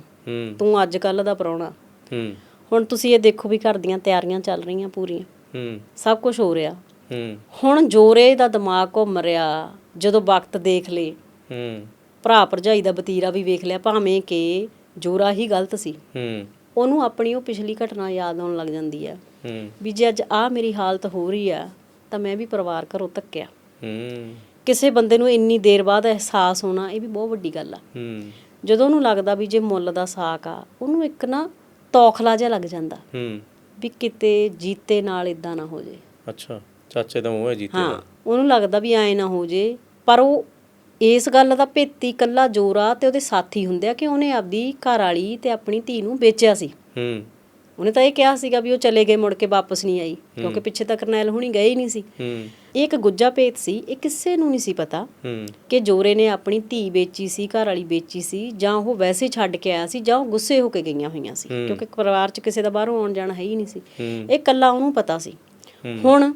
ਤੂੰ ਅੱਜ ਕੱਲ ਦਾ ਪ੍ਰਾਹੁਣਾ
ਹੂੰ।
ਹੁਣ ਤੁਸੀਂ ਇਹ ਦੇਖੋ ਵੀ ਘਰ ਦੀਆਂ ਤਿਆਰੀਆਂ ਚੱਲ ਰਹੀਆਂ ਪੂਰੀਆਂ।
ਹੂੰ।
ਸਭ ਕੁਝ ਹੋ ਰਿਹਾ।
ਹੂੰ।
ਹੁਣ ਜੋਰੇ ਦਾ ਦਿਮਾਗ ਘੁੰਮ ਰਿਹਾ ਜਦੋਂ ਵਕਤ ਦੇਖ ਲੇ।
ਹੂੰ।
ਭਰਾ ਭਰਜਾਈ ਦਾ ਬਤੀਰਾ ਵੀ ਵੇਖ ਲਿਆ ਭਾਵੇਂ ਕਿ ਜੋਰਾ ਹੀ ਗਲਤ ਸੀ।
ਹੂੰ।
ਉਹਨੂੰ ਆਪਣੀ ਉਹ ਪਿਛਲੀ ਘਟਨਾ ਯਾਦ ਆਉਣ ਲੱਗ ਜਾਂਦੀ ਆ
ਹੂੰ।
ਵੀ ਜੇ ਅੱਜ ਆ ਮੇਰੀ ਹਾਲਤ ਹੋ ਰਹੀ ਆ ਤਾਂ ਮੈਂ ਵੀ ਪਰਿਵਾਰ ਘਰੋਂ ਧੱਕਿਆ।
ਹੂੰ।
ਕਿਸੇ ਬੰਦੇ ਨੂੰ ਇੰਨੀ ਦੇਰ ਬਾਅਦ ਅਹਿਸਾਸ ਹੋਣਾ ਇਹ ਵੀ ਬਹੁਤ ਵੱਡੀ ਗੱਲ ਆ।
ਹੂੰ।
ਜਦੋਂ ਉਹਨੂੰ ਲੱਗਦਾ ਵੀ ਜੇ ਮੁੱਲ ਦਾ ਸਾਕ ਆ ਉਹਨੂੰ ਇੱਕ ਨਾ ਤੌਖਲਾ ਜਿਹਾ ਲੱਗ ਜਾਂਦਾ।
ਹੂੰ।
ਵੀ ਕਿਤੇ ਜੀਤੇ ਨਾਲ ਇਦਾਂ ਨਾ ਹੋ ਜੇ।
ਅੱਛਾ ਚਾਚੇ ਦਾ ਮੂੰਹ ਹੈ ਜੀਤੇ
ਹਾਂ
ਦਾ
ਉਹਨੂੰ ਲੱਗਦਾ ਵੀ ਐ ਨਾ ਹੋ ਜੇ। ਪਰ ਉਹ ਇਸ ਗੱਲ ਦਾ ਭੇਤੀ ਕੱਲਾ ਜੋਰਾ ਤੇ ਉਹਦੇ ਸਾਥੀ ਹੁੰਦੇ ਆ ਕਿ ਉਹਨੇ ਆਪਦੀ ਘਰ ਵਾਲੀ ਤੇ ਆਪਣੀ ਧੀ ਨੂੰ ਵੇਚਿਆ ਸੀ।
ਹੂੰ।
ਉਹਨੇ ਤਾਂ ਇਹ ਕਿਹਾ ਸੀਗਾ ਵੀ ਉਹ ਚਲੇ ਗਏ ਮੁੜ ਕੇ ਵਾਪਸ ਨਹੀਂ ਆਈ ਕਿਉਂਕਿ ਪਿੱਛੇ ਤੱਕ ਕਰਨੈਲ ਹੁਣੀ ਗਏ ਹੀ ਨਹੀਂ ਸੀ।
ਹੂੰ।
ਇਹ ਇੱਕ ਗੁੱਜਾ ਭੇਤ ਸੀ ਇਹ ਕਿਸੇ ਨੂੰ ਨਹੀਂ ਸੀ ਪਤਾ ਕਿ ਜੋਰੇ ਨੇ ਆਪਣੀ ਧੀ ਵੇਚੀ ਸੀ ਘਰ ਵਾਲੀ ਵੇਚੀ ਸੀ ਜਾਂ ਉਹ ਵੈਸੇ ਛੱਡ ਕੇ ਆਇਆ ਸੀ ਜਾਂ ਉਹ ਗੁੱਸੇ ਹੋ ਕੇ ਗਈਆਂ ਹੋਈਆਂ ਸੀ ਕਿਉਂਕਿ ਪਰਿਵਾਰ 'ਚ ਕਿਸੇ ਦਾ ਬਾਹਰੋਂ ਆਉਣ ਜਾਣਾ ਹੈ ਹੀ ਨਹੀਂ ਸੀ। ਇਹ ਕੱਲਾ ਉਹਨੂੰ ਪਤਾ ਸੀ। ਹੁਣ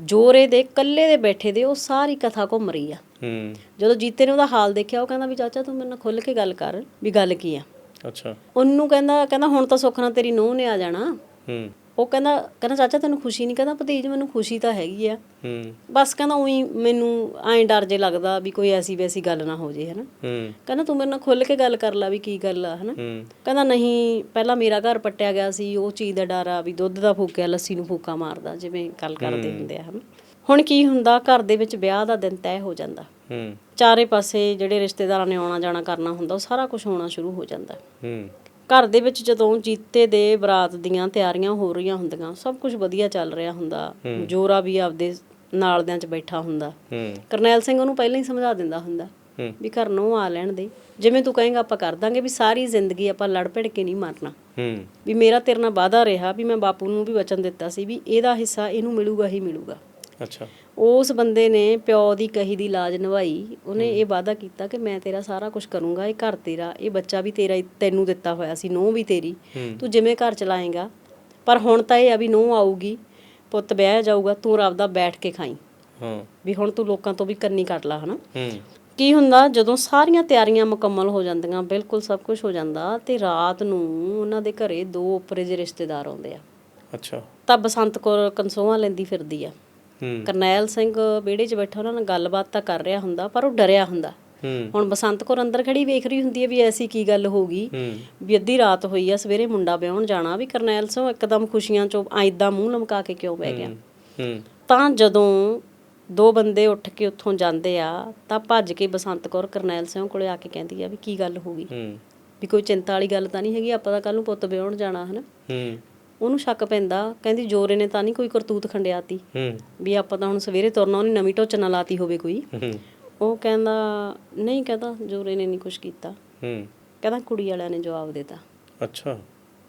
ਜੋਰੇ ਦੇ ਕੱਲੇ ਦੇ ਬੈਠੇ ਦੇ ਉਹ ਸਾਰੀ ਕਥਾ ਘੁੰਮ ਰਹੀ ਆ। ਜਦੋਂ ਜੀਤੇ ਨੇ ਉਹਦਾ ਹਾਲ ਦੇਖਿਆ ਉਹ ਕਹਿੰਦਾ ਵੀ ਚਾਚਾ ਤੂੰ ਮੇਰੇ ਨਾਲ ਖੁੱਲ ਕੇ ਗੱਲ ਕਰ ਵੀ ਗੱਲ ਕੀ ਆ।
ਅੱਛਾ।
ਉਹਨੂੰ ਕਹਿੰਦਾ ਕਹਿੰਦਾ ਹੁਣ ਤਾਂ ਸੁੱਖ ਨਾਲ ਤੇਰੀ ਨੂੰਹ ਨੇ ਆ ਜਾਣਾ।
ਹੂੰ।
ਉਹ ਕਹਿੰਦਾ ਕਹਿੰਦਾ ਚਾਚਾ ਤੈਨੂੰ ਖੁਸ਼ੀ ਨਹੀਂ ਕਹਿੰਦਾ ਭਤੀਜ ਮੈਨੂੰ ਖੁਸ਼ੀ ਤਾਂ ਹੈਗੀ ਆ।
ਹੂੰ।
ਬਸ ਕਹਿੰਦਾ ਉਹੀ ਮੈਨੂੰ ਐਂ ਡਰ ਜੇ ਲੱਗਦਾ ਵੀ ਕੋਈ ਐਸੀ ਵੈਸੀ ਗੱਲ ਨਾ ਹੋ ਜੇ ਹਨਾ।
ਹੂੰ।
ਕਹਿੰਦਾ ਤੂੰ ਮੇਰੇ ਨਾਲ ਖੁੱਲ ਕੇ ਗੱਲ ਕਰ ਲੈ ਵੀ ਕੀ ਗੱਲ ਆ ਹਨਾ। ਕਹਿੰਦਾ ਨਹੀਂ ਪਹਿਲਾਂ ਮੇਰਾ ਘਰ ਪੱਟਿਆ ਗਿਆ ਸੀ ਉਹ ਚੀਜ਼ ਦਾ ਡਰ ਆ ਵੀ ਦੁੱਧ ਦਾ ਫੂਕਿਆ ਲੱਸੀ ਨੂੰ ਫੂਕਾ ਮਾਰਦਾ ਜਿਵੇਂ ਗੱਲ ਕਰਦੇ ਹੁੰਦੇ ਆ ਹਨਾ। ਹੁਣ ਕੀ ਹੁੰਦਾ ਘਰ ਦੇ ਵਿੱਚ ਵਿਆਹ ਦਾ ਦਿਨ ਤੈਅ ਹੋ ਜਾਂਦਾ।
ਹੂੰ।
ਚਾਰੇ ਪਾਸੇ ਜਿਹੜੇ ਰਿਸ਼ਤੇਦਾਰਾਂ ਨੇ ਆਉਣਾ ਜਾਣਾ ਕਰਨਾ ਹੁੰਦਾ ਉਹ ਸਾਰਾ ਕੁਝ ਹੋਣਾ ਸ਼ੁਰੂ ਹੋ ਜਾਂਦਾ।
ਹੂੰ।
ਘਰ ਦੇ ਵਿੱਚ ਜਦੋਂ ਜੀਤੇ ਦੇ ਬਰਾਤ ਦੀਆਂ ਤਿਆਰੀਆਂ ਹੋ ਰਹੀਆਂ ਹੁੰਦੀਆਂ ਸਭ ਕੁਝ ਵਧੀਆ ਚੱਲ ਰਿਹਾ ਹੁੰਦਾ। ਜੋਰਾ ਵੀ ਆਪਦੇ ਨਾਲਦਿਆਂ 'ਚ ਬੈਠਾ ਹੁੰਦਾ। ਕਰਨੈਲ ਸਿੰਘ ਉਹਨੂੰ ਪਹਿਲਾਂ ਹੀ ਸਮਝਾ ਦਿੰਦਾ ਹੁੰਦਾ ਵੀ ਘਰ ਨੂੰ ਆ ਲੈਣ ਦੇ। ਜਿਵੇਂ ਤੂੰ ਕਹੇਂਗਾ ਆਪਾਂ ਕਰ ਦਾਂਗੇ ਵੀ ਸਾਰੀ ਜ਼ਿੰਦਗੀ ਆਪਾਂ ਲੜ ਭਿੜ ਕੇ ਨਹੀਂ ਮਰਨਾ। ਵੀ ਮੇਰਾ ਤੇਰੇ ਨਾਲ ਵਾਅਦਾ ਰਿਹਾ ਵੀ ਮੈਂ ਬਾਪੂ ਨੂੰ ਵੀ ਵਚਨ ਦਿੱਤਾ ਸੀ ਵੀ ਇਹਦਾ ਹਿੱਸਾ ਇਹਨੂੰ ਮਿਲੂਗਾ ਹੀ ਮਿਲੂਗਾ।
ਅੱਛਾ।
ਉਸ ਬੰਦੇ ਨੇ ਪਿਓ ਦੀ ਕਹੀ ਦੀ ਲਾਜ ਨਿਭਾਈ। ਉਹਨੇ ਇਹ ਵਾਅਦਾ ਕੀਤਾ ਕਿ ਮੈਂ ਤੇਰਾ ਸਾਰਾ ਕੁਝ ਕਰੂੰਗਾ ਇਹ ਘਰ ਤੇਰਾ ਇਹ ਬੱਚਾ ਵੀ ਤੇਰਾ ਤੈਨੂੰ ਦਿੱਤਾ ਹੋਇਆ ਸੀ ਨੂੰਹ ਵੀ ਤੇਰੀ। ਤੂੰ ਜਿਵੇਂ ਘਰ ਚਲਾਏਗਾ। ਪਰ ਹੁਣ ਤਾਂ ਇਹ ਆ ਵੀ ਨੂੰਹ ਆਊਗੀ ਪੁੱਤ ਵਿਆਹ ਜਾਊਗਾ ਤੂੰ ਰੱਬ ਦਾ ਬੈਠ ਕੇ ਖਾਈ।
ਹਾਂ।
ਵੀ ਹੁਣ ਤੂੰ ਲੋਕਾਂ ਤੋਂ ਵੀ ਕੰਨੀ ਕੱਟ ਲਾ ਹਨਾ? ਕੀ ਹੁੰਦਾ ਜਦੋਂ ਸਾਰੀਆਂ ਤਿਆਰੀਆਂ ਮੁਕੰਮਲ ਹੋ ਜਾਂਦੀਆਂ ਬਿਲਕੁਲ ਸਭ ਕੁਝ ਹੋ ਜਾਂਦਾ ਤੇ ਰਾਤ ਨੂੰ ਉਹਨਾਂ ਦੇ ਘਰੇ ਦੋ ਉੱਪਰੇ ਜਿਹੇ ਰਿਸ਼ਤੇਦਾਰ ਆਉਂਦੇ ਆ।
ਅੱਛਾ।
ਤਾਂ ਬਸੰਤ ਕੌਰ ਕਨਸੋਆਂ ਲੈਂਦੀ ਫਿਰਦੀ ਆ। ਕਰਨੈਲ ਸਿੰਘ ਵਿਹੜੇ 'ਚ ਬੈਠਾ ਉਹਨਾਂ ਨਾਲ ਗੱਲਬਾਤ ਤਾਂ ਕਰ ਰਿਹਾ ਹੁੰਦਾ ਪਰ ਉਹ ਡਰਿਆ ਹੁੰਦਾ। ਹੁਣ ਬਸੰਤ ਕੌਰ ਅੰਦਰ ਖੜੀ ਵੇਖ ਰਹੀ ਹੁੰਦੀ ਹੈ ਵੀ ਐਸੀ ਕੀ ਗੱਲ ਹੋ ਗਈ ਵੀ ਅੱਧੀ ਰਾਤ ਹੋਈ ਆ ਸਵੇਰੇ ਮੁੰਡਾ ਵਿਆਹਣ ਜਾਣਾ ਵੀ ਕਰਨੈਲ ਸਿੰਘ ਇੱਕਦਮ ਖੁਸ਼ੀਆਂ 'ਚੋਂ ਐਦਾਂ ਮੂੰਹ ਲਮਕਾ ਕੇ ਕਿਉਂ ਬਹਿ ਗਿਆ? ਤਾਂ ਜਦੋਂ ਦੋ ਬੰਦੇ ਉੱਠ ਕੇ ਉੱਥੋਂ ਜਾਂਦੇ ਆ ਤਾਂ ਭੱਜ ਕੇ ਬਸੰਤ ਕੌਰ ਕਰਨੈਲ ਸਿੰਘ ਕੋਲੇ ਆ ਕੇ ਕਹਿੰਦੀ ਆ ਵੀ ਕੀ ਗੱਲ ਹੋ ਗਈ? ਵੀ ਕੋਈ ਚਿੰਤਾ ਵਾਲੀ ਗੱਲ ਤਾਂ ਨਹੀਂ ਹੈਗੀ ਆਪਾਂ ਤਾਂ ਕੱਲ ਨੂੰ ਪੁੱਤ ਵਿਆਹਣ ਜਾਣਾ ਹਨਾ? ਉਹਨੂੰ ਸ਼ੱਕ ਪੈਂਦਾ ਕਹਿੰਦੀ ਜੋਰੇ ਨੇ ਤਾਂ ਨਹੀਂ ਕੋਈ ਕਰਤੂਤ ਖੰਡਿਆਤੀ।
ਹੂੰ।
ਵੀ ਆਪਾਂ ਤਾਂ ਹੁਣ ਸਵੇਰੇ ਤੁਰਨਾ ਉਹਨੇ ਨਵੀਂ ਢੋਚ ਨਾ ਲਾਤੀ ਹੋਵੇ ਕੋਈ।
ਹੂੰ।
ਉਹ ਕਹਿੰਦਾ ਨਹੀਂ ਕਹਿੰਦਾ ਜੋਰੇ ਨੇ ਨਹੀਂ ਕੁਝ ਕੀਤਾ।
ਹੂੰ।
ਕਹਿੰਦਾ ਕੁੜੀ ਵਾਲਿਆਂ ਨੇ ਜਵਾਬ ਦਿੱਤਾ।
ਅੱਛਾ।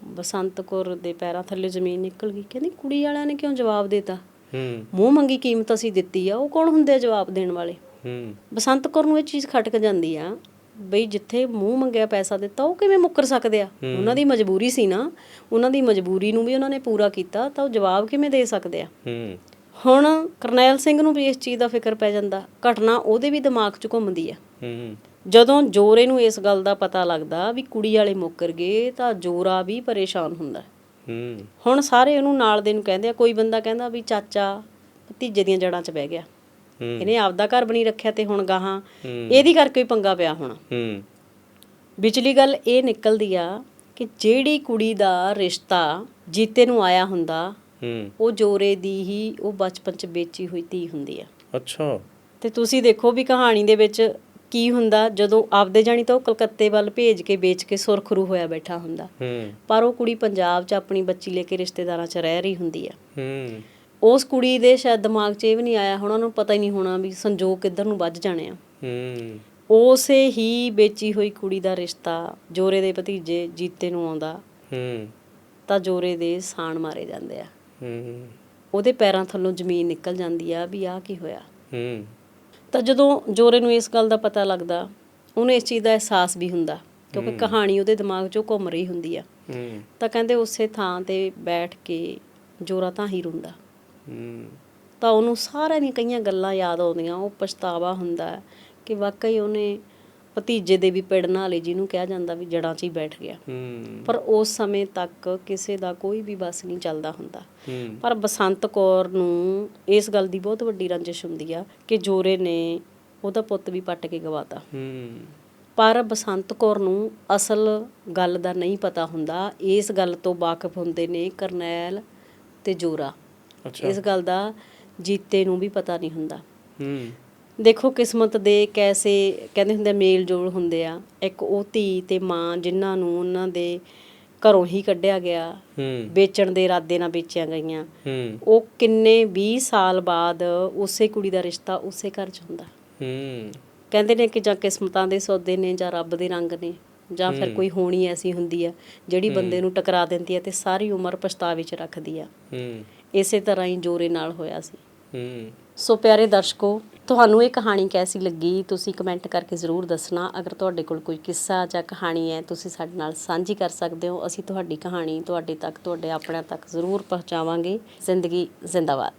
ਬਸੰਤ ਕੌਰ ਦੇ ਪੈਰਾਂ ਥੱਲੇ ਜ਼ਮੀਨ ਨਿਕਲ ਗਈ। ਕਹਿੰਦੀ ਕੁੜੀ ਵਾਲਿਆਂ ਨੇ ਕਿਉਂ ਜਵਾਬ ਦਿੱਤਾ?
ਹੂੰ।
ਮੂੰਹ ਮੰਗੀ ਕੀਮਤ ਅਸੀਂ ਦਿੱਤੀ ਆ ਉਹ ਕੌਣ ਹੁੰਦੇ ਆ ਜਵਾਬ ਦੇਣ ਵਾਲੇ?
ਹੂੰ।
ਬਸੰਤ ਕੌਰ ਨੂੰ ਇਹ ਚੀਜ਼ ਖਟਕ ਜਾਂਦੀ ਆ ਬਈ ਜਿੱਥੇ ਮੂੰਹ ਮੰਗਿਆ ਪੈਸਾ ਦਿੱਤਾ ਉਹ ਕਿਵੇਂ ਮੁੱਕਰ ਸਕਦੇ ਆ? ਉਹਨਾਂ ਦੀ ਮਜਬੂਰੀ ਸੀ ਨਾ। ਉਹਨਾਂ ਦੀ ਮਜਬੂਰੀ ਨੂੰ ਵੀ ਉਹਨਾਂ ਨੇ ਪੂਰਾ ਕੀਤਾ ਤਾਂ ਉਹ ਜਵਾਬ ਕਿਵੇਂ ਦੇ ਸਕਦੇ ਆ? ਹੁਣ ਕਰਨੈਲ ਸਿੰਘ ਨੂੰ ਵੀ ਇਸ ਚੀਜ਼ ਦਾ ਫਿਕਰ ਪੈ ਜਾਂਦਾ। ਘਟਨਾ ਉਹਦੇ ਵੀ ਦਿਮਾਗ 'ਚ ਘੁੰਮਦੀ ਆ। ਜਦੋਂ ਜੋਰੇ ਨੂੰ ਇਸ ਗੱਲ ਦਾ ਪਤਾ ਲੱਗਦਾ ਵੀ ਕੁੜੀ ਵਾਲੇ ਮੁੱਕਰ ਗਏ ਤਾਂ ਜੋਰਾ ਵੀ ਪਰੇਸ਼ਾਨ ਹੁੰਦਾ। ਹੁਣ ਸਾਰੇ ਉਹਨੂੰ ਨਾਲ ਦੇ ਨੂੰ ਕਹਿੰਦੇ ਆ ਕੋਈ ਬੰਦਾ ਕਹਿੰਦਾ ਵੀ ਚਾਚਾ ਭਤੀਜੇ ਦੀਆਂ ਜੜਾਂ 'ਚ ਬਹਿ ਗਿਆ। ਇਹਨੇ ਆਪਦਾ ਘਰ ਬਣੀ ਰੱਖਿਆ ਤੇ ਹੁਣ ਗਾਹਾਂ ਇਹਦੀ ਕਰਕੇ ਹੀ ਪੰਗਾ ਪਿਆ ਹੋਣਾ।
ਹੂੰ।
ਵਿਚਲੀ ਗੱਲ ਇਹ ਨਿਕਲਦੀ ਆ ਕਿ ਜਿਹੜੀ ਕੁੜੀ ਦਾ ਰਿਸ਼ਤਾ ਜੀਤੇ ਨੂੰ ਆਇਆ ਹੁੰਦਾ
ਹੂੰ।
ਉਹ ਜੋਰੇ ਦੀ ਹੀ ਉਹ ਬਚਪਨ 'ਚ ਵੇਚੀ ਹੋਈ ਧੀ ਹੁੰਦੀ ਆ।
ਅੱਛਾ।
ਤੇ ਤੁਸੀਂ ਦੇਖੋ ਵੀ ਕਹਾਣੀ ਦੇ ਵਿੱਚ ਕੀ ਹੁੰਦਾ ਜਦੋਂ ਆਪਦੇ ਜਾਣੀ ਤਾਂ ਉਹ ਕਲਕੱਤੇ ਵੱਲ ਭੇਜ ਕੇ ਵੇਚ ਕੇ ਸੁਰਖਰੂ ਹੋਇਆ ਬੈਠਾ ਹੁੰਦਾ।
ਹੂੰ।
ਪਰ ਉਹ ਕੁੜੀ ਪੰਜਾਬ 'ਚ ਆਪਣੀ ਬੱਚੀ ਲੈ ਕੇ ਰਿਸ਼ਤੇਦਾਰਾਂ 'ਚ ਰਹਿ ਰਹੀ ਹੁੰਦੀ ਆ।
ਹੂੰ।
ਉਸ ਕੁੜੀ ਦੇ ਸ਼ਾਇਦ ਦਿਮਾਗ 'ਚ ਇਹ ਵੀ ਨਹੀਂ ਆਇਆ ਹੋਣਾ ਉਹਨੂੰ ਪਤਾ ਹੀ ਨਹੀਂ ਹੋਣਾ ਵੀ ਸੰਜੋਗ ਕਿੱਧਰ ਨੂੰ ਵੱਜ ਜਾਣੇ ਆ।
ਹੂੰ।
ਉਸੇ ਹੀ ਵੇਚੀ ਹੋਈ ਕੁੜੀ ਦਾ ਰਿਸ਼ਤਾ ਜੋਰੇ ਦੇ ਭਤੀਜੇ ਜੀਤੇ ਨੂੰ ਆਉਂਦਾ।
ਹੂੰ।
ਤਾਂ ਜੋਰੇ ਦੇ ਸਾਣ ਮਾਰੇ ਜਾਂਦੇ ਆ।
ਹੂੰ।
ਉਹਦੇ ਪੈਰਾਂ ਥੱਲੋਂ ਜ਼ਮੀਨ ਨਿਕਲ ਜਾਂਦੀ ਆ ਵੀ ਆਹ ਕੀ ਹੋਇਆ।
ਹੂੰ।
ਤਾਂ ਜਦੋਂ ਜੋਰੇ ਨੂੰ ਇਸ ਗੱਲ ਦਾ ਪਤਾ ਲੱਗਦਾ ਉਹਨੂੰ ਇਸ ਚੀਜ਼ ਦਾ ਅਹਿਸਾਸ ਵੀ ਹੁੰਦਾ ਕਿਉਂਕਿ ਕਹਾਣੀ ਉਹਦੇ ਦਿਮਾਗ 'ਚੋਂ ਘੁੰਮ ਰਹੀ ਹੁੰਦੀ ਆ।
ਹੂੰ।
ਤਾਂ ਕਹਿੰਦੇ ਉਸੇ ਥਾਂ ਤੇ ਬੈਠ ਕੇ ਜੋਰਾ ਤਾਂ ਹੀ ਰੋਂਦਾ। ਤਾਂ ਉਹਨੂੰ ਸਾਰਿਆਂ ਦੀਆਂ ਕਈਆਂ ਗੱਲਾਂ ਯਾਦ ਆਉਂਦੀਆਂ ਉਹ ਪਛਤਾਵਾ ਹੁੰਦਾ ਕਿ ਵਾਕਈ ਉਹਨੇ ਭਤੀਜੇ ਦੇ ਵੀ ਪਿੜ ਨਾਲ ਲਈ ਜਿਹਨੂੰ ਕਿਹਾ ਜਾਂਦਾ ਵੀ ਜੜਾਂ 'ਚ ਹੀ ਬੈਠ ਗਿਆ। ਪਰ ਉਸ ਸਮੇਂ ਤੱਕ ਕਿਸੇ ਦਾ ਕੋਈ ਵੀ ਬਸ ਨਹੀਂ ਚੱਲਦਾ ਹੁੰਦਾ। ਪਰ ਬਸੰਤ ਕੌਰ ਨੂੰ ਇਸ ਗੱਲ ਦੀ ਬਹੁਤ ਵੱਡੀ ਰੰਜਿਸ਼ ਹੁੰਦੀ ਆ ਕਿ ਜੋਰੇ ਨੇ ਉਹਦਾ ਪੁੱਤ ਵੀ ਪੱਟ ਕੇ ਗਵਾਤਾ। ਪਰ ਬਸੰਤ ਕੌਰ ਨੂੰ ਅਸਲ ਗੱਲ ਦਾ ਨਹੀਂ ਪਤਾ ਹੁੰਦਾ। ਇਸ ਗੱਲ ਤੋਂ ਵਾਕਿਫ ਹੁੰਦੇ ਨੇ ਕਰਨੈਲ ਤੇ ਜੋਰਾ। ਇਸ ਗੱਲ ਦਾ ਜੀਤੇ ਨੂੰ ਵੀ ਪਤਾ ਨਹੀਂ ਹੁੰਦਾ।
ਹੂੰ।
ਦੇਖੋ ਕਿਸਮਤ ਦੇ ਕੈਸੇ ਕਹਿੰਦੇ ਹੁੰਦੇ ਆ, ਮੇਲ ਜੋਲ ਹੁੰਦੇ ਆ। ਇੱਕ ਉਹ ਧੀ ਤੇ ਮਾਂ ਜਿਨ੍ਹਾਂ ਨੂੰ ਉਹਨਾਂ ਦੇ ਘਰੋਂ ਹੀ ਕੱਢਿਆ ਗਿਆ।
ਹੂੰ।
ਵੇਚਣ ਦੇ ਇਰਾਦੇ ਨਾਲ ਵੇਚੀਆਂ ਗਈਆਂ।
ਹੂੰ।
ਉਹ ਕਿੰਨੇ 20 ਸਾਲ ਬਾਅਦ ਉਸੇ ਕੁੜੀ ਦਾ ਰਿਸ਼ਤਾ ਉਸੇ ਘਰ 'ਚ ਹੁੰਦਾ।
ਹੂੰ।
ਕਹਿੰਦੇ ਨੇ ਕਿ ਜਾਂ ਕਿਸਮਤਾਂ ਦੇ ਸੌਦੇ ਨੇ ਜਾਂ ਰੱਬ ਦੇ ਰੰਗ ਨੇ ਜਾਂ ਫਿਰ ਕੋਈ ਹੋਣੀ ਐਸੀ ਹੁੰਦੀ ਆ ਜਿਹੜੀ ਬੰਦੇ ਨੂੰ ਟਕਰਾ ਦਿੰਦੀ ਹੈ ਤੇ ਸਾਰੀ ਉਮਰ ਪਛਤਾਵੇ 'ਚ ਰੱਖਦੀ ਆ।
ਹੂੰ।
ਇਸੇ ਤਰ੍ਹਾਂ ਹੀ ਜੋਰੇ ਨਾਲ ਹੋਇਆ ਸੀ।
ਹੂੰ।
ਸੋ ਪਿਆਰੇ ਦਰਸ਼ਕੋ ਤੁਹਾਨੂੰ ਇਹ ਕਹਾਣੀ ਕੈਸੀ ਲੱਗੀ ਤੁਸੀਂ ਕਮੈਂਟ ਕਰਕੇ ਜ਼ਰੂਰ ਦੱਸਣਾ। ਅਗਰ ਤੁਹਾਡੇ ਕੋਲ ਕੋਈ ਕਿੱਸਾ ਜਾਂ ਕਹਾਣੀ ਹੈ ਤੁਸੀਂ ਸਾਡੇ ਨਾਲ ਸਾਂਝੀ ਕਰ ਸਕਦੇ ਹੋ। ਅਸੀਂ ਤੁਹਾਡੀ ਕਹਾਣੀ ਤੁਹਾਡੇ ਤੱਕ ਤੁਹਾਡੇ ਆਪਣਿਆਂ ਤੱਕ ਜ਼ਰੂਰ ਪਹੁੰਚਾਵਾਂਗੇ। ਜ਼ਿੰਦਗੀ ਜ਼ਿੰਦਾਬਾਦ।